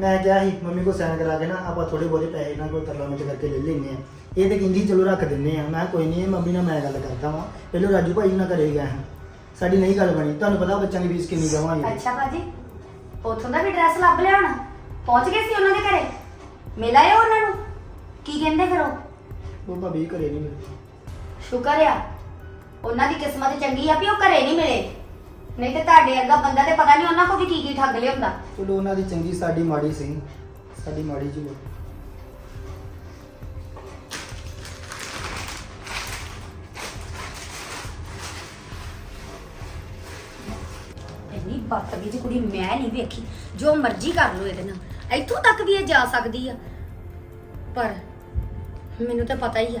ਮੈਂ ਕਿਹਾ ਸੀ ਮੰਮੀ ਕੋ ਸਾਈਨ ਕਰਾ ਕੇ ਨਾ ਆਪਾਂ ਥੋੜੇ ਬਹੁਤੇ ਪੈਸੇ ਨਾਲ ਕੋਈ ਤਰਲਾ ਮਿੰਟ ਕਰਕੇ ਲੈ ਲੈਨੇ ਆ ਇਹ ਤੇ ਕਹਿੰਦੀ ਚਲੋ ਰੱਖ ਦਿੰਨੇ ਆ ਮੈਂ ਕਿਹਾ ਕੋਈ ਨਹੀਂ ਮੰਮੀ ਨਾਲ ਮੈਂ ਗੱਲ ਕਰਦਾ ਵਾਂ। ਪਹਿਲਾਂ ਰਾਜੂ ਭਾਈ ਨਾਲ ਘਰੇ ਗਿਆ ਹਾਂ। ਸਾਡੀ ਨਹੀਂ ਗੱਲ ਬਣੀ। ਤੁਹਾਨੂੰ ਪਤਾ ਬੱਚਿਆਂ ਦੀ ਫੀਸ ਕਿੰਨੀ ਦੇਵਾਂਗੇ। ਅੱਛਾ ਭਾਜੀ ਉਥੋਂ ਦਾ ਵੀ ਡਰੈਸ ਲੱਭ ਲਿਆ ਹੁਣ। ਪਹੁੰਚ ਗਏ ਸੀ ਉਹਨਾਂ ਦੇ ਘਰੇ? ਮਿਲ ਆਏ ਉਹਨਾਂ ਨੂੰ? ਕੀ ਕਹਿੰਦੇ ਫਿਰ ਉਹ? ਉਹ ਭਾਬੀ ਘਰੇ ਨਹੀਂ ਮਿਲਦੀ ਸ਼ੁਕਰ ਆ। ਉਹਨਾਂ ਦੀ ਕਿਸਮਤ ਚੰਗੀ ਆ ਵੀ ਉਹ ਘਰੇ ਨਹੀਂ ਮਿਲੇ। ਨਹੀਂ ਤੇ ਤੁਹਾਡੇ ਵਰਗਾ ਬੰਦਾ ਤੇ ਪਤਾ ਨਹੀਂ ਉਹਨਾਂ ਕੋ ਵੀ ਕੀ ਕੀ ਠੱਗ ਲਿਆਉਂਦਾ। ਚਲੋ ਉਹਨਾਂ ਦੀ ਚੰਗੀ ਸਾਡੀ ਮਾੜੀ ਸੀ ਸਾਡੀ ਮਾੜੀ ਜੀ ਇੰਨੀ ਬਦਤਮੀਜ਼ ਕੁੜੀ ਮੈਂ ਨਹੀਂ ਵੇਖੀ ਜੋ ਮਰਜ਼ੀ ਕਰ ਲੋ ਇਹਦੇ ਨਾਲ। ਇੱਥੋਂ ਤੱਕ ਵੀ ਇਹ ਜਾ ਸਕਦੀ ਆ। ਪਰ ਮੈਨੂੰ ਤਾਂ ਪਤਾ ਹੀ ਆ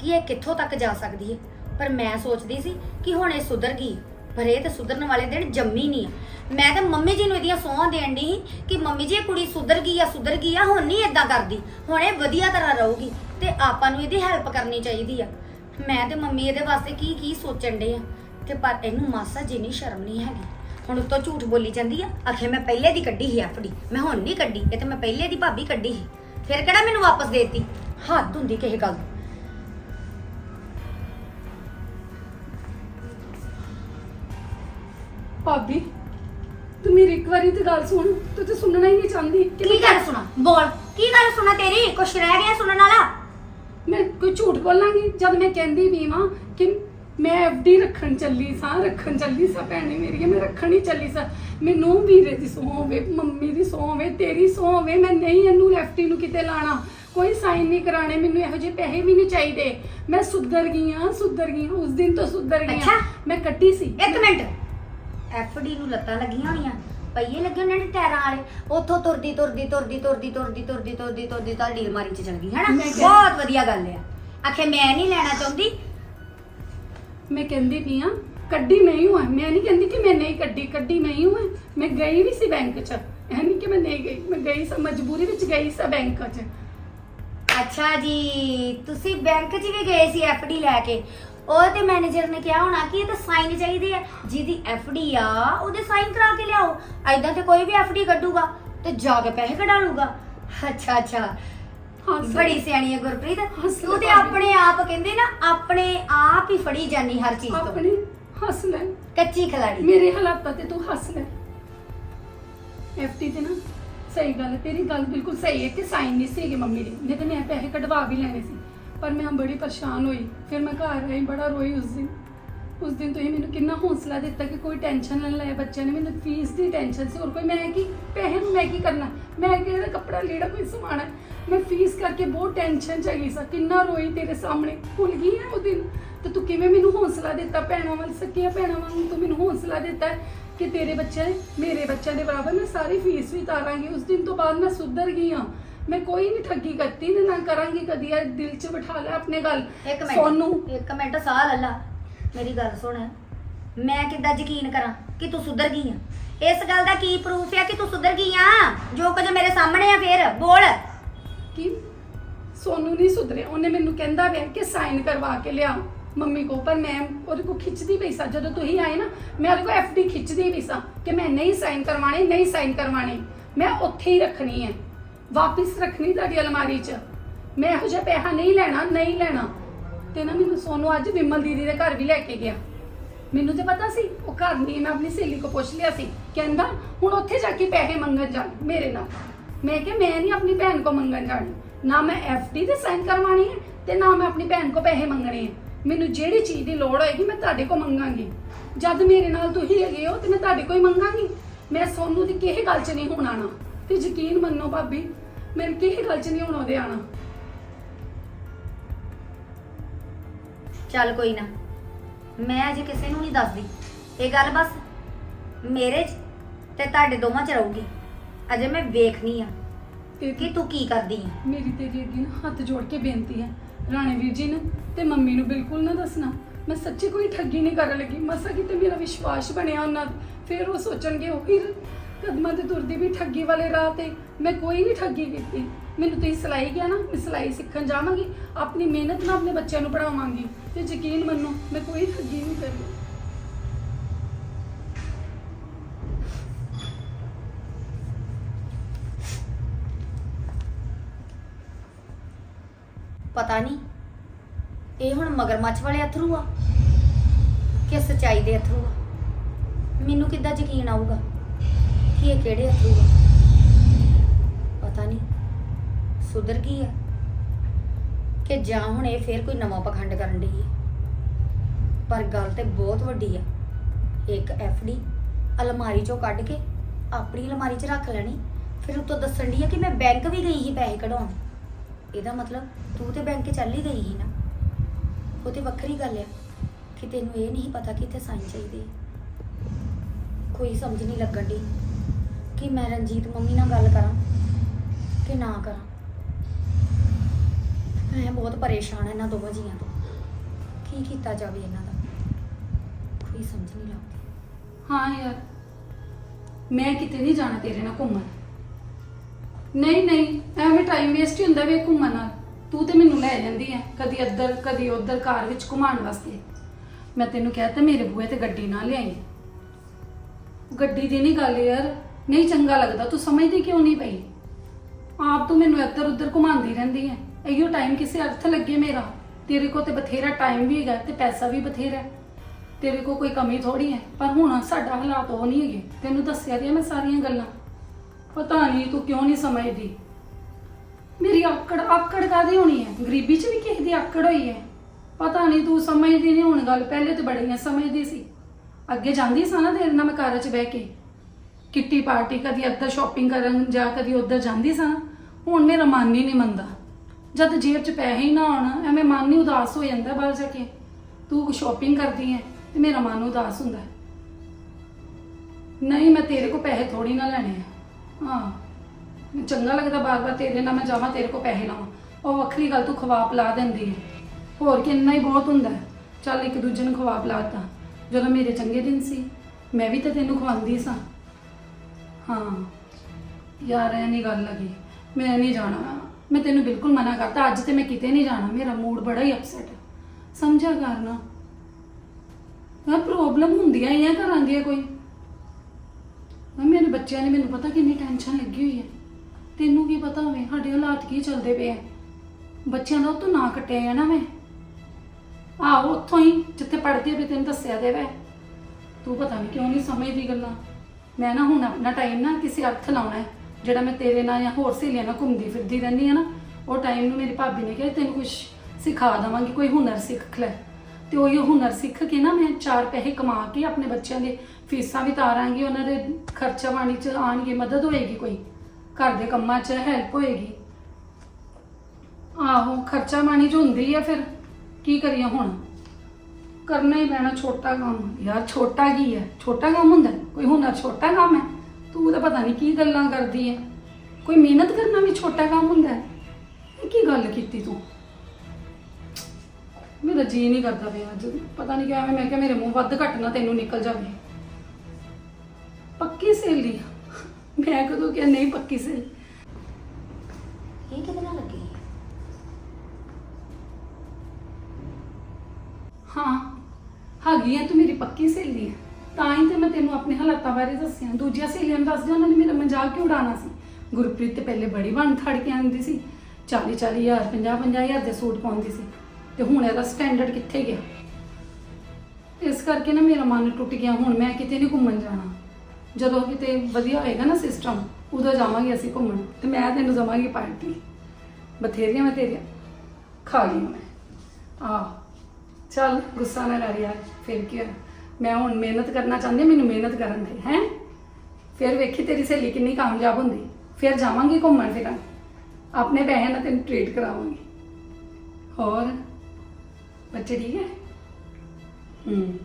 ਕਿ ਇਹ ਕਿੱਥੋਂ ਤੱਕ ਜਾ ਸਕਦੀ ਹੈ ਪਰ ਮੈਂ ਸੋਚਦੀ ਸੀ ਕਿ ਹੁਣ ਇਹ ਸੁਧਰ ਗਈ। ਪਰ ਇਹ ਤਾਂ ਸੁਧਰਨ ਵਾਲੇ ਦਿਨ ਜੰਮੀ ਨਹੀਂ ਆ। ਮੈਂ ਤਾਂ ਮੰਮੀ ਜੀ ਨੂੰ ਇਹਦੀਆਂ ਸੌਹਾਂ ਦੇਣ ਦੀ ਸੀ ਕਿ ਮੰਮੀ ਜੀ, ਇਹ ਕੁੜੀ ਸੁਧਰ ਗਈ ਆ, ਸੁਧਰ ਗਈ ਆ, ਹੁਣ ਨਹੀਂ ਇਦਾਂ ਕਰਦੀ। ਹੁਣ ਇਹ ਵਧੀਆ ਤਰ੍ਹਾਂ ਰਹੂਗੀ ਤੇ ਆਪਾਂ ਨੂੰ ਇਹਦੀ ਹੈਲਪ ਕਰਨੀ ਚਾਹੀਦੀ ਆ। ਮੈਂ ਤੇ ਮੰਮੀ ਇਹਦੇ ਵਾਸਤੇ ਕੀ ਕੀ ਸੋਚਣ ਡੇ ਆ। ਤੇ ਪਰ ਇਹਨੂੰ ਮਾਸਾ ਜਿੰਨੀ ਸ਼ਰਮ ਨਹੀਂ ਹੈਗੀ। ਹੁਣ ਉੱਤੋਂ ਝੂਠ ਬੋਲੀ ਜਾਂਦੀ ਆ, ਆਖੇ ਮੈਂ ਪਹਿਲੇ ਦੀ ਕੱਢੀ ਸੀ ਐਫਡੀ, ਮੈਂ ਹੁਣ ਨਹੀਂ ਕੱਢੀ, ਇਹ ਤਾਂ ਮੈਂ ਪਹਿਲੇ ਦੀ ਭਾਬੀ ਕੱਢੀ ਸੀ। ਫਿਰ ਕਿਹੜਾ ਮੈਨੂੰ ਵਾਪਸ ਦੇਤੀ? ਹੱਦ ਹੁੰਦੀ ਕਿਸੇ ਗੱਲ ਦੀ। ਭਾਬੀ ਤੂੰ ਮੇਰੀ ਇੱਕ ਵਾਰੀ ਤੇ ਗੱਲ ਸੁਣ ਤੂੰ ਤੇ ਸੁਣਨਾ ਹੀ ਨਹੀਂ ਚਾਹੁੰਦੀ ਕਿ ਗੱਲ ਸੁਣਾ? ਬੋਲ ਕੀ ਗੱਲ ਸੁਣਾ ਤੇਰੀ? ਕੁਛ ਰਹਿ ਗਿਆ ਸੁਣਨ ਵਾਲਾ? ਮੈਂ ਕੋਈ ਝੂਠ ਬੋਲਾਂਗੀ? ਜਦ ਮੈਂ ਕਹਿੰਦੀ ਵੀ ਮਾਂ ਕਿ ਮੈਂ ਐਫਡੀ ਰੱਖਣ ਚੱਲੀ ਸਾਂ ਰੱਖਣ ਚੱਲੀ ਸਾਂ ਭੈਣੇ ਮੇਰੀ ਮੈਂ ਰੱਖਣ ਹੀ ਚੱਲੀ ਸਾਂ। ਮੈਨੂੰ ਵੀਰੇ ਦੀ ਸੌਂ ਹੋਵੇ ਮੰਮੀ ਦੀ ਸੌਂ ਹੋਵੇ ਤੇਰੀ ਸੌਂ ਹੋਵੇ ਮੈਂ ਨਹੀਂ ਇਹਨੂੰ ਐਫਡੀ ਨੂੰ ਕਿਤੇ ਲਾਣਾ। ਕੋਈ ਸਾਈਨ ਨਹੀਂ ਕਰਾਣੇ ਮੈਨੂੰ ਇਹੋ ਜਿਹੇ ਪੈਸੇ ਵੀ ਨਹੀਂ ਚਾਹੀਦੇ। ਮੈਂ ਸੁਧਰ ਗਈ ਹਾਂ ਸੁਧਰ ਗਈ ਹਾਂ ਉਸ ਦਿਨ ਤੋਂ ਸੁਧਰ ਗਈ ਅੱਛਾ। ਮੈਂ ਕੱਟੀ ਸੀ। ਇੱਕ ਮਿੰਟ। ਐਫਡੀ ਨੂੰ ਲੱਤਾਂ ਲੱਗੀਆਂ ਹੋਣੀਆਂ। ਪਈਏ ਲੱਗੇ ਉਹਨਾਂ ਨੇ ਟਾਇਰਾਂ ਵਾਲੇ। ਉੱਥੋਂ ਤੁਰਦੀ ਤੁਰਦੀ ਤੁਰਦੀ ਤੁਰਦੀ ਤੁਰਦੀ ਤੁਰਦੀ ਤੁਰਦੀ ਤੁਰਦੀ ਤਾਂ ਢੀਲ ਮਾਰੀ ਚ ਚਲ ਗਈ ਹੈਨਾ? ਬਹੁਤ ਵਧੀਆ ਗੱਲ ਆ। ਆਖੇ ਮੈਂ ਨਹੀਂ ਲੈਣਾ ਚਾਹੁੰਦੀ। ਮੈਂ ਕਹਿੰਦੀ ਪਈ ਆ ਕੱਢੀ ਮੈਂ ਹੀ ਹਾਂ ਮੈਂ ਨਹੀਂ ਕਹਿੰਦੀ ਕਿ ਮੈਂ ਨਹੀਂ ਕੱਢੀ ਕੱਢੀ ਮੈਂ ਹੀ ਹਾਂ ਮੈਂ ਗਈ ਵੀ ਸੀ ਬੈਂਕ 'ਚ। ਇਹ ਨਹੀਂ ਕਿ ਮੈਂ ਨਹੀਂ ਗਈ। ਮੈਂ ਗਈ ਸਾਂ ਮਜਬੂਰੀ ਵਿੱਚ ਗਈ ਸਾਂ ਬੈਂਕ 'ਚ। ਅੱਛਾ ਜੀ ਤੁਸੀਂ ਬੈਂਕ 'ਚ ਵੀ ਗਏ ਸੀ ਐਫਡੀ ਲੈ ਕੇ? ਉਹ ਤੇ ਮੈਨੇਜਰ ਨੇ ਕਿਹਾ ਹੋਣਾ ਕਿ ਇਹ ਤਾਂ ਸਾਈਨ ਚਾਹੀਦੇ ਆ। ਜਿਹਦੀ ਐਫਡੀ ਆ ਉਹਦੇ ਸਾਈਨ ਕਰਾ ਕੇ ਲਿਆਓ। ਐਦਾਂ ਤੇ ਕੋਈ ਵੀ ਐਫਡੀ ਕੱਢੂਗਾ ਤੇ ਜਾ ਕੇ ਪੈਸੇ ਕਢਾ ਲੂਗਾ। ਅੱਛਾ ਅੱਛਾ। ਬੜੀ ਸਿਆਣੀ ਹੈ ਗੁਰਪ੍ਰੀਤ। ਤੂੰ ਤੇ। ਆਪਣੇ ਆਪ ਕਹਿੰਦੇ ਨਾ ਆਪਣੇ ਆਪ ਹੀ ਫੜੀ ਜਾਨੀ ਹਰ ਚੀਜ਼ ਤੋਂ। ਆਪਣੇ ਹੱਸ ਲੈ ਕੱਚੀ ਖਿਲਾੜੀ ਮੇਰੇ ਹਾਲਾਤਾਂ ਤੇ ਤੂੰ ਹੱਸ ਲੈ ਐਫਟੀ ਤੇ ਨਾ ਸਹੀ ਗੱਲ ਹੈ ਤੇਰੀ ਗੱਲ ਬਿਲਕੁਲ ਸਹੀ ਹੈ ਕਿ ਸਾਈਨ ਨਹੀਂ ਸੀਗੇ ਮੰਮੀ ਦੇ। ਨਹੀਂ ਤੇ ਮੈਂ ਪੈਸੇ ਕਢਵਾ ਵੀ ਲੈਣੇ ਸੀ। ਪਰ ਮੈਂ ਬੜੀ ਪਰੇਸ਼ਾਨ ਹੋਈ। ਫਿਰ ਮੈਂ ਘਰ ਆਈ, ਬੜਾ ਰੋਈ ਉਸ ਦਿਨ। ਉਸ ਦਿਨ ਤੁਸੀਂ ਮੈਨੂੰ ਕਿੰਨਾ ਹੌਸਲਾ ਦਿੱਤਾ ਕਿ ਕੋਈ ਟੈਨਸ਼ਨ ਨਾ ਲੈ ਬੱਚਿਆਂ ਨੇ। ਮੈਨੂੰ ਫੀਸ ਦੀ ਟੈਨਸ਼ਨ ਸੀ। ਹੋਰ ਕੋਈ ਮੈਂ ਕੀ, ਪੈਸੇ ਨੂੰ ਮੈਂ ਕੀ ਕਰਨਾ? ਮੈਂ ਕਿਹੜਾ ਕੱਪੜਾ ਲੀੜਾ ਕੋਈ ਸਮਾਣਾ ਮੈਂ ਫੀਸ ਕਰਕੇ ਬਹੁਤ ਟੈਨਸ਼ਨ ਚ ਗਈ ਸਾਂ। ਕਿੰਨਾ ਰੋਈ ਤੇਰੇ ਸਾਹਮਣੇ। ਭੁੱਲ ਗਈ ਹੈ ਉਹ ਦਿਨ। ਤੇ ਤੂੰ ਕਿਵੇਂ ਮੈਨੂੰ ਹੌਸਲਾ ਦਿੱਤਾ? ਭੈਣਾਂ ਵੱਲ, ਸਕੀਆਂ ਭੈਣਾਂ ਵਾਂਗ ਤੂੰ ਮੈਨੂੰ ਹੌਸਲਾ ਦਿੱਤਾ ਕਿ ਤੇਰੇ ਬੱਚੇ ਮੇਰੇ ਬੱਚਿਆਂ ਦੇ ਬਰਾਬਰ ਮੈਂ ਸਾਰੀ ਫੀਸ ਵੀ ਤਾਰਾਂਗੀ ਉਸ ਦਿਨ ਤੋਂ ਬਾਅਦ ਮੈਂ ਸੁਧਰ ਗਈ ਹਾਂ। ਮੈਂ ਕੋਈ ਨਹੀਂ ਠੱਗੀ ਕਰਤੀ ਤੇ ਨਾ ਕਰਾਂਗੀ ਕਦੀ ਇਹ ਦਿਲ 'ਚ ਬਿਠਾ ਲੈ ਆਪਣੇ ਗੱਲ। ਇੱਕ ਸੋਨੂੰ। ਇੱਕ ਮਿੰਟ ਸਾਹ ਲੈ ਲਾ। ਮੇਰੀ ਗੱਲ ਸੁਣ। ਮੈਂ ਕਿੱਦਾਂ ਯਕੀਨ ਕਰਾਂ ਕਿ ਤੂੰ ਸੁਧਰ ਗਈ ਆ? ਇਸ ਗੱਲ ਦਾ ਕੀ ਪ੍ਰੂਫ ਆ ਕਿ ਤੂੰ ਸੁਧਰ ਗਈ ਆ? ਜੋ ਕੁਝ ਮੇਰੇ ਸਾਹਮਣੇ ਆ ਫੇਰ ਬੋਲ। ਕਿ? ਸੋਨੂੰ ਨਹੀਂ ਸੁਧਰਿਆ। ਉਹਨੇ ਮੈਨੂੰ ਕਹਿੰਦਾ ਪਿਆ ਕਿ ਸਾਈਨ ਕਰਵਾ ਕੇ ਲਿਆ ਮੰਮੀ ਕੋ ਪਰ ਮੈਂ ਉਹਦੇ ਕੋ ਖਿੱਚਦੀ ਪਈ ਸਾਂ। ਜਦੋਂ ਤੁਸੀਂ ਆਏ ਨਾ ਮੈਂ ਉਹਦੇ ਕੋ ਐਫਡੀ ਖਿੱਚਦੀ ਪਈ ਸਾਂ ਕਿ ਮੈਂ ਨਹੀਂ ਸਾਈਨ ਕਰਵਾਣੇ ਨਹੀਂ ਸਾਈਨ ਕਰਵਾਣੇ ਮੈਂ ਉੱਥੇ ਹੀ ਰੱਖਣੀ ਹੈ ਵਾਪਿਸ ਰੱਖਣੀ ਤੁਹਾਡੀ ਅਲਮਾਰੀ 'ਚ। ਮੈਂ ਇਹੋ ਜਿਹਾ ਪੈਸਾ ਨਹੀਂ ਲੈਣਾ ਨਹੀਂ ਲੈਣਾ। ਤੇ ਨਾ ਮੈਨੂੰ ਸੋਨੂੰ ਅੱਜ ਵਿਮਲ ਦੀਦੀ ਦੇ ਘਰ ਵੀ ਲੈ ਕੇ ਗਿਆ। ਮੈਨੂੰ ਤੇ ਪਤਾ ਸੀ, ਉਹ ਘਰ ਨਹੀਂ ਮੈਂ ਆਪਣੀ ਸਹੇਲੀ ਕੋ ਪੁੱਛ ਲਿਆ ਸੀ। ਕਹਿੰਦਾ, ਹੁਣ ਉੱਥੇ ਜਾ ਕੇ ਪੈਸੇ ਮੰਗਣ ਜਾਣ, ਮੇਰੇ ਨਾਲ। ਮੈਂ ਕਿਹਾ, ਮੈਂ ਨਹੀਂ ਆਪਣੀ ਭੈਣ ਕੋ ਮੰਗਣ ਜਾਣੀ। ਨਾ ਮੈਂ ਡੀ ਤੇ ਸਾਈਨ ਕਰਵਾਣੀ ਹੈ ਤੇ ਨਾ ਮੈਂ ਆਪਣੀ ਭੈਣ ਕੋ ਪੈਸੇ ਮੰਗਣੇ ਹੈ। ਮੈਨੂੰ ਜਿਹੜੀ ਚੀਜ਼ ਦੀ ਲੋੜ ਹੋਏਗੀ, ਮੈਂ ਤੁਹਾਡੇ ਕੋ ਮੰਗਾਂਗੀ। ਜਦ ਮੇਰੇ ਨਾਲ ਤੁਸੀਂ ਹੈਗੇ ਹੋ ਤੇ ਮੈਂ ਤੁਹਾਡੇ ਕੋਲ ਹੀ ਮੰਗਾਂਗੀ। ਮੈਂ ਸੋਨੂੰ ਦੀ ਕਿਸੇ ਗੱਲ 'ਚ ਨਹੀਂ ਹੁਣ ਆਣਾ ਤੇ ਯਕੀਨ ਮੰਨੋ ਭਾਬੀ ਮੈਂ ਕਿਸੇ ਗੱਲ 'ਚ ਨਹੀਂ ਹੁਣ ਉਹਦੇ ਆਣਾ ਚੱਲ ਕੋਈ ਨਾ ਮੈਂ ਅਜੇ ਕਿਸੇ ਨੂੰ ਨਹੀਂ ਦੱਸਦੀ। ਇਹ ਗੱਲ ਬਸ ਮੇਰੇ 'ਚ ਤੇ ਤੁਹਾਡੇ ਦੋਵਾਂ 'ਚ ਰਹੂਗੀ। ਅਜੇ ਮੈਂ ਵੇਖਣੀ ਆ ਤੇ ਕਿ ਤੂੰ ਕੀ ਕਰਦੀ ਆ ਮੇਰੀ ਤੇਰੀ ਅੱਗੇ ਨਾ ਹੱਥ ਜੋੜ ਕੇ ਬੇਨਤੀ ਹੈ। ਰਾਣੇ ਵੀਰ ਜੀ ਨੂੰ ਤੇ ਮੰਮੀ ਨੂੰ ਬਿਲਕੁਲ ਨਾ ਦੱਸਣਾ। ਮੈਂ ਸੱਚੀ ਕੋਈ ਠੱਗੀ ਨਹੀਂ ਕਰਨ ਲੱਗੀ। ਮਸਾ ਕਿਤੇ ਮੇਰਾ ਵਿਸ਼ਵਾਸ ਬਣਿਆ ਉਹਨਾਂ ਤੇ ਫਿਰ ਉਹ ਸੋਚਣਗੇ ਉਹ ਕਦਮਾਂ ਤੇ ਤੁਰਦੀ ਵੀ ਠੱਗੀ ਵਾਲੇ ਰਾਹ ਤੇ ਮੈਂ ਕੋਈ ਨਹੀਂ ਠੱਗੀ ਕੀਤੀ। ਮੈਨੂੰ ਤੁਸੀਂ ਸਿਲਾਈ ਗਿਆ ਨਾ, ਮੈਂ ਸਿਲਾਈ ਸਿੱਖਣ ਜਾਵਾਂਗੀ, ਆਪਣੀ ਮਿਹਨਤ ਨਾਲ ਆਪਣੇ ਬੱਚਿਆਂ ਨੂੰ ਪੜਾਵਾਂਗੀ ਤੇ ਯਕੀਨ ਮੰਨੋ, ਮੈਂ ਕੋਈ ਠੱਗੀ ਨਹੀਂ ਕਰੀ ਪਤਾ ਨਹੀਂ, ਇਹ ਹੁਣ ਮਗਰਮੱਛ ਵਾਲੇ ਅਥਰੂ ਆ ਕਿ ਸਚਾਈ ਦੇ ਅਥਰੂ ਆ? ਮੈਨੂੰ ਕਿੱਦਾਂ ਯਕੀਨ ਆਊਗਾ? ਕਿ ਇਹ ਕਿਹੜੇ ਅਥਰੂ ਆ? ਪਤਾ ਨਹੀਂ। ਸੁਧਰ ਗਈ ਆ। ਕਿ ਜਾਂ ਹੁਣ ਇਹ ਫੇਰ ਕੋਈ ਨਵਾਂ ਪਖੰਡ ਕਰਨ ਦੀ ਹੈ ਪਰ ਗੱਲ ਤੇ ਬਹੁਤ ਵੱਡੀ ਆ। ਇੱਕ ਡੀ ਅਲਮਾਰੀ ਚੋਂ ਕੱਢ ਕੇ ਆਪਣੀ ਅਲਮਾਰੀ 'ਚ ਰੱਖ ਲੈਣੀ। ਫਿਰ ਉਤੋਂ ਦੱਸਣ ਦੀ ਆ ਕਿ ਮੈਂ ਬੈਂਕ ਵੀ ਗਈ ਸੀ ਪੈਸੇ ਕਢਾਉਣ ਇਹਦਾ ਮਤਲਬ ਤੂੰ ਤੇ ਬੈਂਕ ਚੱਲ ਹੀ ਗਈ ਸੀ ਨਾ। ਉਹ ਤੇ ਵੱਖਰੀ ਗੱਲ ਆ ਕਿ ਤੈਨੂੰ ਇਹ ਨਹੀਂ ਪਤਾ ਕਿ ਇੱਥੇ ਸਾਈਨ ਚਾਹੀਦੇ ਕੋਈ ਸਮਝ ਨਹੀਂ ਲੱਗਣ ਦੀ ਕਿ ਮੈਂ ਰਣਜੀਤ ਮੰਮੀ ਨਾਲ ਗੱਲ ਕਰਾਂ ਕਿ ਨਾ ਕਰਾਂ। ਮੈਂ ਬਹੁਤ ਪਰੇਸ਼ਾਨ ਹਾਂ ਇਹਨਾਂ ਦੋਵਾਂ ਜੀਆਂ ਤੋਂ। ਕੀ ਕੀਤਾ ਜਾਵੇ ਇਹਨਾਂ ਦਾ? ਕੋਈ ਸਮਝ ਨਹੀਂ ਲੱਗਦੀ। ਹਾਂ ਯਾਰ, ਮੈਂ ਕਿਤੇ ਨਹੀਂ ਜਾਣਾ ਤੇਰੇ ਨਾਲ ਘੁੰਮਣ। ਨਹੀਂ ਨਹੀਂ, ਐਵੇਂ ਟਾਈਮ ਵੇਸਟ ਹੀ ਹੁੰਦਾ ਵੇ ਘੁੰਮਣ ਨਾਲ। ਤੂੰ ਤੇ ਮੈਨੂੰ ਲੈ ਜਾਂਦੀ ਐ, ਕਦੀ ਇੱਧਰ, ਕਦੀ ਉੱਧਰ ਕਾਰ ਵਿੱਚ ਘੁਮਾਉਣ ਵਾਸਤੇ। ਮੈਂ ਤੈਨੂੰ ਕਹਿ ਤਾ ਮੇਰੇ ਬੂਹੇ ਤੇ ਗੱਡੀ ਨਾ ਲਿਆਈ। ਗੱਡੀ ਦੀ ਨਹੀਂ ਗੱਲ ਯਾਰ ਨਹੀਂ ਚੰਗਾ ਲੱਗਦਾ, ਤੂੰ ਸਮਝਦੀ ਕਿਉਂ ਨਹੀਂ ਪਈ? ਆਪ ਤੂੰ ਮੈਨੂੰ ਇੱਧਰ ਉੱਧਰ ਘੁਮਾਉਂਦੀ ਰਹਿੰਦੀ ਹੈ ਇਹੋ ਟਾਈਮ ਕਿਸੇ ਅਰਥ ਲੱਗੇ ਮੇਰਾ। ਤੇਰੇ ਕੋਲ ਤੇ ਬਥੇਰਾ ਟਾਈਮ ਵੀ ਹੈਗਾ ਤੇ ਪੈਸਾ ਵੀ ਬਥੇਰਾ ਹੈ। ਤੇਰੇ ਕੋਲ ਕੋਈ ਕਮੀ ਥੋੜੀ ਹੈ ਪਰ ਹੁਣ ਸਾਡਾ ਹਾਲਾਤ ਉਹ ਨਹੀਂ ਹੈਗੇ। ਤੈਨੂੰ ਦੱਸਿਆ ਤੇ ਮੈਂ ਸਾਰੀਆਂ ਗੱਲਾਂ। ਪਤਾ ਨਹੀਂ ਤੂੰ ਕਿਉਂ ਨਹੀਂ ਸਮਝਦੀ। ਮੇਰੀ ਆਕੜ ਆਕੜ ਕਾਦੀ ਹੋਣੀ ਹੈ ਗਰੀਬੀ 'ਚ ਵੀ ਕਿਸੇ ਦੀ ਆਕੜ ਹੋਈ ਹੈ ਪਤਾ ਨਹੀਂ ਤੂੰ ਸਮਝਦੀ ਨਹੀਂ, ਹੁਣ ਗੱਲ ਪਹਿਲੇ ਤੇ ਬੜੀਆਂ ਸਮਝਦੀ ਸੀ। ਅੱਗੇ ਜਾਂਦੀ ਸਾਂ ਨਾ ਤੇਰੇ ਨਾਲ ਮੈਂ ਕਾਰ 'ਚ ਬਹਿ ਕੇ। ਕਿੱਟੀ ਪਾਰਟੀ ਕਦੀ ਇੱਧਰ ਸ਼ਾਪਿੰਗ ਕਰਨ ਜਾਂ, ਕਦੀ ਉੱਧਰ ਜਾਂਦੀ ਸਾਂ। ਹੁਣ ਮੇਰਾ ਮਨ ਹੀ ਨਹੀਂ ਮੰਨਦਾ। ਜਦ ਜੇਬ 'ਚ ਪੈਸੇ ਹੀ ਨਾ ਆਉਣ, ਐਵੇਂ ਮਨ ਹੀ ਉਦਾਸ ਹੋ ਜਾਂਦਾ ਬਾਹਰ ਜਾ ਕੇ। ਤੂੰ ਸ਼ਾਪਿੰਗ ਕਰਦੀ ਹੈ ਤੇ ਮੇਰਾ ਮਨ ਉਦਾਸ ਹੁੰਦਾ ਹੈ। ਨਹੀਂ, ਮੈਂ ਤੇਰੇ ਕੋ ਪੈਸੇ ਥੋੜੀ ਨਾ ਲੈਣੇ ਆ। ਹਾਂ, ਮੈਨੂੰ ਚੰਗਾ ਲੱਗਦਾ ਬਾਰ-ਬਾਰ ਤੇਰੇ ਨਾਲ ਮੈਂ ਜਾਵਾਂ, ਤੇਰੇ ਕੋ ਪੈਸੇ ਲਾਵਾਂ। ਉਹ ਵੱਖਰੀ ਗੱਲ ਤੂੰ ਖਵਾ ਪਿਲਾ ਦਿੰਦੀ ਹੈ ਹੋਰ ਕਿੰਨਾ ਹੀ ਬਹੁਤ ਹੁੰਦਾ ਹੈ। ਚੱਲ ਇੱਕ ਦੂਜੇ ਨੂੰ ਖਵਾ ਪਿਲਾਤਾ ਜਦੋਂ ਮੇਰੇ ਚੰਗੇ ਦਿਨ ਸੀ, ਮੈਂ ਵੀ ਤਾਂ ਤੈਨੂੰ ਖਵਾਉਂਦੀ ਸਾਂ। ਹਾਂ। ਯਾਰ, ਇਹ ਨਹੀਂ ਗੱਲ ਲੱਗੀ ਮੈਂ ਨਹੀਂ ਜਾਣਾ। ਮੈਂ ਤੈਨੂੰ ਬਿਲਕੁਲ ਮਨਾ ਕਰਤਾ। ਅੱਜ ਤੇ ਮੈਂ ਕਿਤੇ ਨਹੀਂ ਜਾਣਾ। ਮੇਰਾ ਮੂਡ ਬੜਾ ਹੀ ਅਪਸੈਟ ਹੈ ਸਮਝਿਆ ਕਰਨਾ ਪ੍ਰੋਬਲਮ ਹੁੰਦੀਆਂ ਹੀ ਆ ਘਰਾਂ ਦੀਆਂ ਕੋਈ। ਮੈਂ ਮੇਰੇ ਬੱਚਿਆਂ ਨੇ ਮੈਨੂੰ ਪਤਾ ਕਿੰਨੀ ਟੈਨਸ਼ਨ ਲੱਗੀ ਹੋਈ ਹੈ ਤੈਨੂੰ ਕੀ ਪਤਾ ਹੋਵੇ, ਸਾਡੇ ਹਾਲਾਤ ਕੀ ਚੱਲਦੇ ਪਏ ਆ। ਬੱਚਿਆਂ ਦਾ ਉਹ ਤੋਂ ਨਾ ਕੱਟਿਆ ਨਾ ਮੈਂ। ਆਹੋ, ਉੱਥੋਂ ਹੀ ਜਿੱਥੇ ਪੜ੍ਹਦੀ ਆ ਵੀ ਤੈਨੂੰ ਦੱਸਿਆ ਦੇਵੇ ਤੂੰ ਪਤਾ ਨਹੀਂ ਕਿਉਂ ਨਹੀਂ ਸਮਝਦੀ ਗੱਲਾਂ। ਮੈਂ ਨਾ ਹੁਣ ਆਪਣਾ ਟਾਈਮ ਨਾ ਕਿਸੇ ਅਰਥ ਲਾਉਣਾ ਹੈ। ਜਿਹੜਾ ਮੈਂ ਤੇਰੇ ਨਾਲ ਜਾਂ ਹੋਰ ਸਹੇਲੀਆਂ ਨਾਲ ਘੁੰਮਦੀ ਫਿਰਦੀ ਰਹਿੰਦੀ ਆ ਨਾ, ਉਹ ਟਾਈਮ ਨੂੰ ਮੇਰੀ ਭਾਬੀ ਨੇ ਕਿਹਾ, ਤੈਨੂੰ ਕੁਝ ਸਿਖਾ ਦੇਵਾਂਗੀ, ਕੋਈ ਹੁਨਰ ਸਿੱਖ ਲੈ। ਤੇ ਉਹ ਹੁਨਰ ਸਿੱਖ ਕੇ ਨਾ ਮੈਂ ਚਾਰ ਪੈਸੇ ਕਮਾ ਕੇ ਆਪਣੇ ਬੱਚਿਆਂ ਦੇ ਫੀਸਾਂ ਵੀ ਤਾਰਾਂਗੀ, ਉਹਨਾਂ ਦੇ ਖਰਚਾ ਪਾਣੀ ਚ ਆਣਗੇ ਮਦਦ ਹੋਏਗੀ ਕੋਈ। ਘਰ ਦੇ ਕੰਮਾਂ 'ਚ ਹੈਲਪ ਹੋਏਗੀ। ਆਹੋ, ਖਰਚਾ ਪਾਣੀ 'ਚ ਹੁੰਦੀ ਆ ਫਿਰ। ਕੀ ਕਰੀਏ ਹੁਣ? ਕਰਨਾ ਹੀ ਪੈਣਾ ਛੋਟਾ ਕੰਮ। ਯਾਰ ਛੋਟਾ ਕੀ ਹੈ? ਛੋਟਾ ਕੰਮ ਹੁੰਦਾ ਹੈ? ਕੋਈ ਹੁਨਰ ਛੋਟਾ ਕੰਮ ਹੈ ਤੂੰ ਤਾਂ ਪਤਾ ਨਹੀਂ ਕੀ ਗੱਲਾਂ ਕਰਦੀ ਹੈ। ਕੋਈ ਮਿਹਨਤ ਕਰਨਾ ਵੀ ਛੋਟਾ ਕੰਮ ਹੁੰਦਾ ਹੈ। ਇਹ ਕੀ ਗੱਲ ਕੀਤੀ ਤੂੰ? ਮੇਰਾ ਜੀ ਨਹੀਂ ਕਰਦਾ ਪਿਆ ਅੱਜ। ਪਤਾ ਨਹੀਂ ਕਿਵੇਂ ਮੈਂ ਕਿਹਾ ਮੇਰੇ ਮੂੰਹ ਵੱਧ ਘੱਟ ਨਾ ਤੈਨੂੰ ਨਿਕਲ ਜਾਵੇ। ਪੱਕੀ ਸਹੇਲੀ ਮੈਂ ਕਦੋਂ ਕਿਹਾ ਨਹੀਂ ਪੱਕੀ ਸਹੇਲੀ? ਇਹ ਕਿਹਦੇ ਨਾਲ ਲੱਗੀ? ਹੈ? ਹੈਗੀ ਆ, ਤੂੰ ਮੇਰੀ ਪੱਕੀ ਸਹੇਲੀ ਹੈ ਤਾਂ ਹੀ ਤੇ ਮੈਂ ਤੈਨੂੰ ਆਪਣੇ ਹਾਲਾਤਾਂ ਬਾਰੇ ਦੱਸਿਆ। ਦੂਜੀਆਂ ਸਹੇਲੀਆਂ ਨੂੰ ਦੱਸਦਿਆਂ ਉਹਨਾਂ ਨੇ ਮੇਰਾ ਮਜ਼ਾਕ ਕਿਉਂ ਉਡਾਉਣਾ ਸੀ? ਗੁਰਪ੍ਰੀਤ ਤੇ ਪਹਿਲੇ ਬੜੀ ਬਣ ਥੜ ਕੇ ਆਉਂਦੀ ਸੀ। 40 40 ਹਜ਼ਾਰ 50 50 ਹਜ਼ਾਰ ਦੇ ਸੂਟ ਪਾਉਂਦੀ ਸੀ। ਤੇ ਹੁਣ ਇਹਦਾ ਸਟੈਂਡਰਡ ਕਿੱਥੇ ਗਿਆ? ਇਸ ਕਰਕੇ ਨਾ ਮੇਰਾ ਮਨ ਟੁੱਟ ਗਿਆ। ਹੁਣ ਮੈਂ ਕਿਤੇ ਨਹੀਂ ਘੁੰਮਣ ਜਾਣਾ। ਜਦੋਂ ਕਿਤੇ ਵਧੀਆ ਹੋਏਗਾ ਨਾ ਸਿਸਟਮ ਉਦੋਂ ਜਾਵਾਂਗੇ ਅਸੀਂ ਘੁੰਮਣ। ਤੇ ਮੈਂ ਤੈਨੂੰ ਜਾਵਾਂਗੀ ਪਾਰਟੀ ਬਥੇਰੀਆਂ ਬਥੇਰੀਆਂ। ਖਾ ਲਈਆਂ ਮੈਂ। ਆਹ। ਚੱਲ ਗੁੱਸਾ ਨਾ ਕਰ ਯਾਰ ਫਿਰ ਕੀ ਹੋਇਆ? ਮੈਂ ਹੁਣ ਮਿਹਨਤ ਕਰਨਾ ਚਾਹੁੰਦੀ ਹਾਂ, ਮੈਨੂੰ ਮਿਹਨਤ ਕਰਨ ਦੇ ਹੈ? ਫਿਰ ਵੇਖੀ ਤੇਰੀ ਸਹੇਲੀ ਕਿੰਨੀ ਕਾਮਯਾਬ ਹੁੰਦੀ। ਫਿਰ ਜਾਵਾਂਗੇ ਘੁੰਮਣ ਫਿਰਨ। ਆਪਣੇ ਪੈਸੇ ਨਾਲ ਤੈਨੂੰ ਟ੍ਰੀਟ ਕਰਾਵਾਂਗੇ। ਹੋਰ? ਬੱਚੇ ਠੀਕ ਹੈ? ਹੂੰ।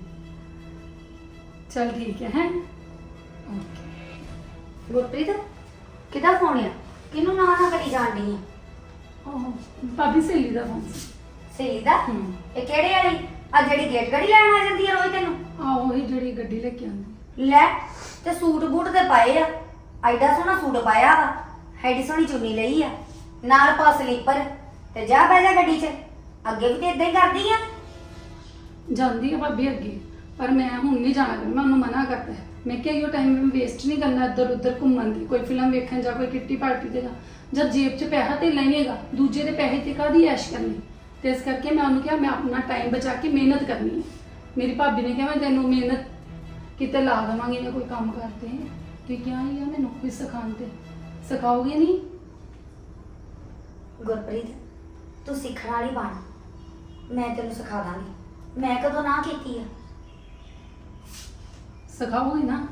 ਚੱਲ ਠੀਕ ਹੈ ਹੈ? ਓਕੇ ਗੁਰਪ੍ਰੀਤ ਕਿਹਦਾ ਫੋਨ ਆ? ਕਿਹਨੂੰ ਨਾ ਨਾ ਕਰੀ ਜਾਣਦੀ ਆ? ਓਹ ਭਾਬੀ ਸਹੇਲੀ ਦਾ ਫੋਨ ਸੀ। ਸਹੀ ਦਾ? ਹੂੰ। ਇਹ ਕਿਹੜੇ ਵਾਲੀ? ਆ ਜਿਹੜੀ ਗੇਟ ਗੜੀ ਲੈਣ ਆ ਜਾਂਦੀ ਆ ਰੋਜ਼ ਤੈਨੂੰ? ਆ ਉਹੀ ਜਿਹੜੀ ਗੱਡੀ ਲੈ ਕੇ ਆਂਦੀ ਲੈ ਤੇ ਸੂਟ ਬੂਟ ਤੇ ਪਾਏ ਆ। ਐਡਾ ਸੋਹਣਾ ਸੂਟ ਪਾਇਆ ਵਾ। ਐਡੀ ਸੋਹਣੀ ਚੁੰਨੀ ਲਈ ਆ। ਨਾਲ ਪਾ ਸਲੀਪਰ ਤੇ ਜਾ ਬਹਿ ਜਾ ਗੱਡੀ 'ਚ। ਅੱਗੇ ਵੀ ਤੇ ਇਦਾਂ ਹੀ ਕਰਦੀ ਆ। ਜਾਂਦੀ ਆ ਭਾਬੀ ਅੱਗੇ। ਪਰ ਮੈਂ ਹੁਣ ਨਹੀਂ ਜਾਣਾ ਮੈਂ ਉਹਨੂੰ ਮਨਾ ਕਰਤਾ ਹੈ। ਮੈਂ ਕਿਹਾ ਇਹ ਟਾਈਮ ਵੇਸਟ ਨਹੀਂ ਕਰਨਾ ਇੱਧਰ ਉੱਧਰ ਘੁੰਮਣ ਦੀ। ਕੋਈ ਫਿਲਮ ਵੇਖਣ ਜਾਂ ਕੋਈ ਕਿੱਟੀ ਪਾਰਟੀ ਤੇ ਜਾ ਜਦ ਜੇਬ 'ਚ ਪੈਸਾ ਤੇ ਲੈਣੇਗਾ। ਦੂਜੇ ਦੇ ਪੈਸੇ ਤੇ ਕਾਦੀ ਐਸ਼ ਕਰਨੀ? ਤੇ ਇਸ ਕਰਕੇ ਮੈਂ ਉਹਨੂੰ ਕਿਹਾ ਮੈਂ ਆਪਣਾ ਟਾਈਮ ਬਚਾ ਕੇ ਮਿਹਨਤ ਕਰਨੀ ਹੈ। ਮੇਰੀ ਭਾਬੀ ਨੇ ਕਿਹਾ ਮੈਂ ਤੈਨੂੰ ਮਿਹਨਤ ਕਿਤੇ ਲਾ ਦੇਵਾਂਗੀ ਨਾ ਕੋਈ ਕੰਮ ਕਰਦੇ ਤੇ ਕਿਹਾ ਹੀ ਆ ਮੈਨੂੰ ਕੋਈ ਸਿਖਾਉਣ ਤੇ। ਸਿਖਾਓਗੇ ਨਹੀਂ? ਗੁਰਪ੍ਰੀਤ ਤੂੰ ਸਿੱਖਣ ਵਾਲੀ ਬਣ। ਮੈਂ ਤੈਨੂੰ ਸਿਖਾ ਦਾਂਗੀ। ਮੈਂ ਕਦੋਂ ਨਾ ਕੀਤੀ ਆ। ਸਿਖਾਓਗੇ ਨਾ?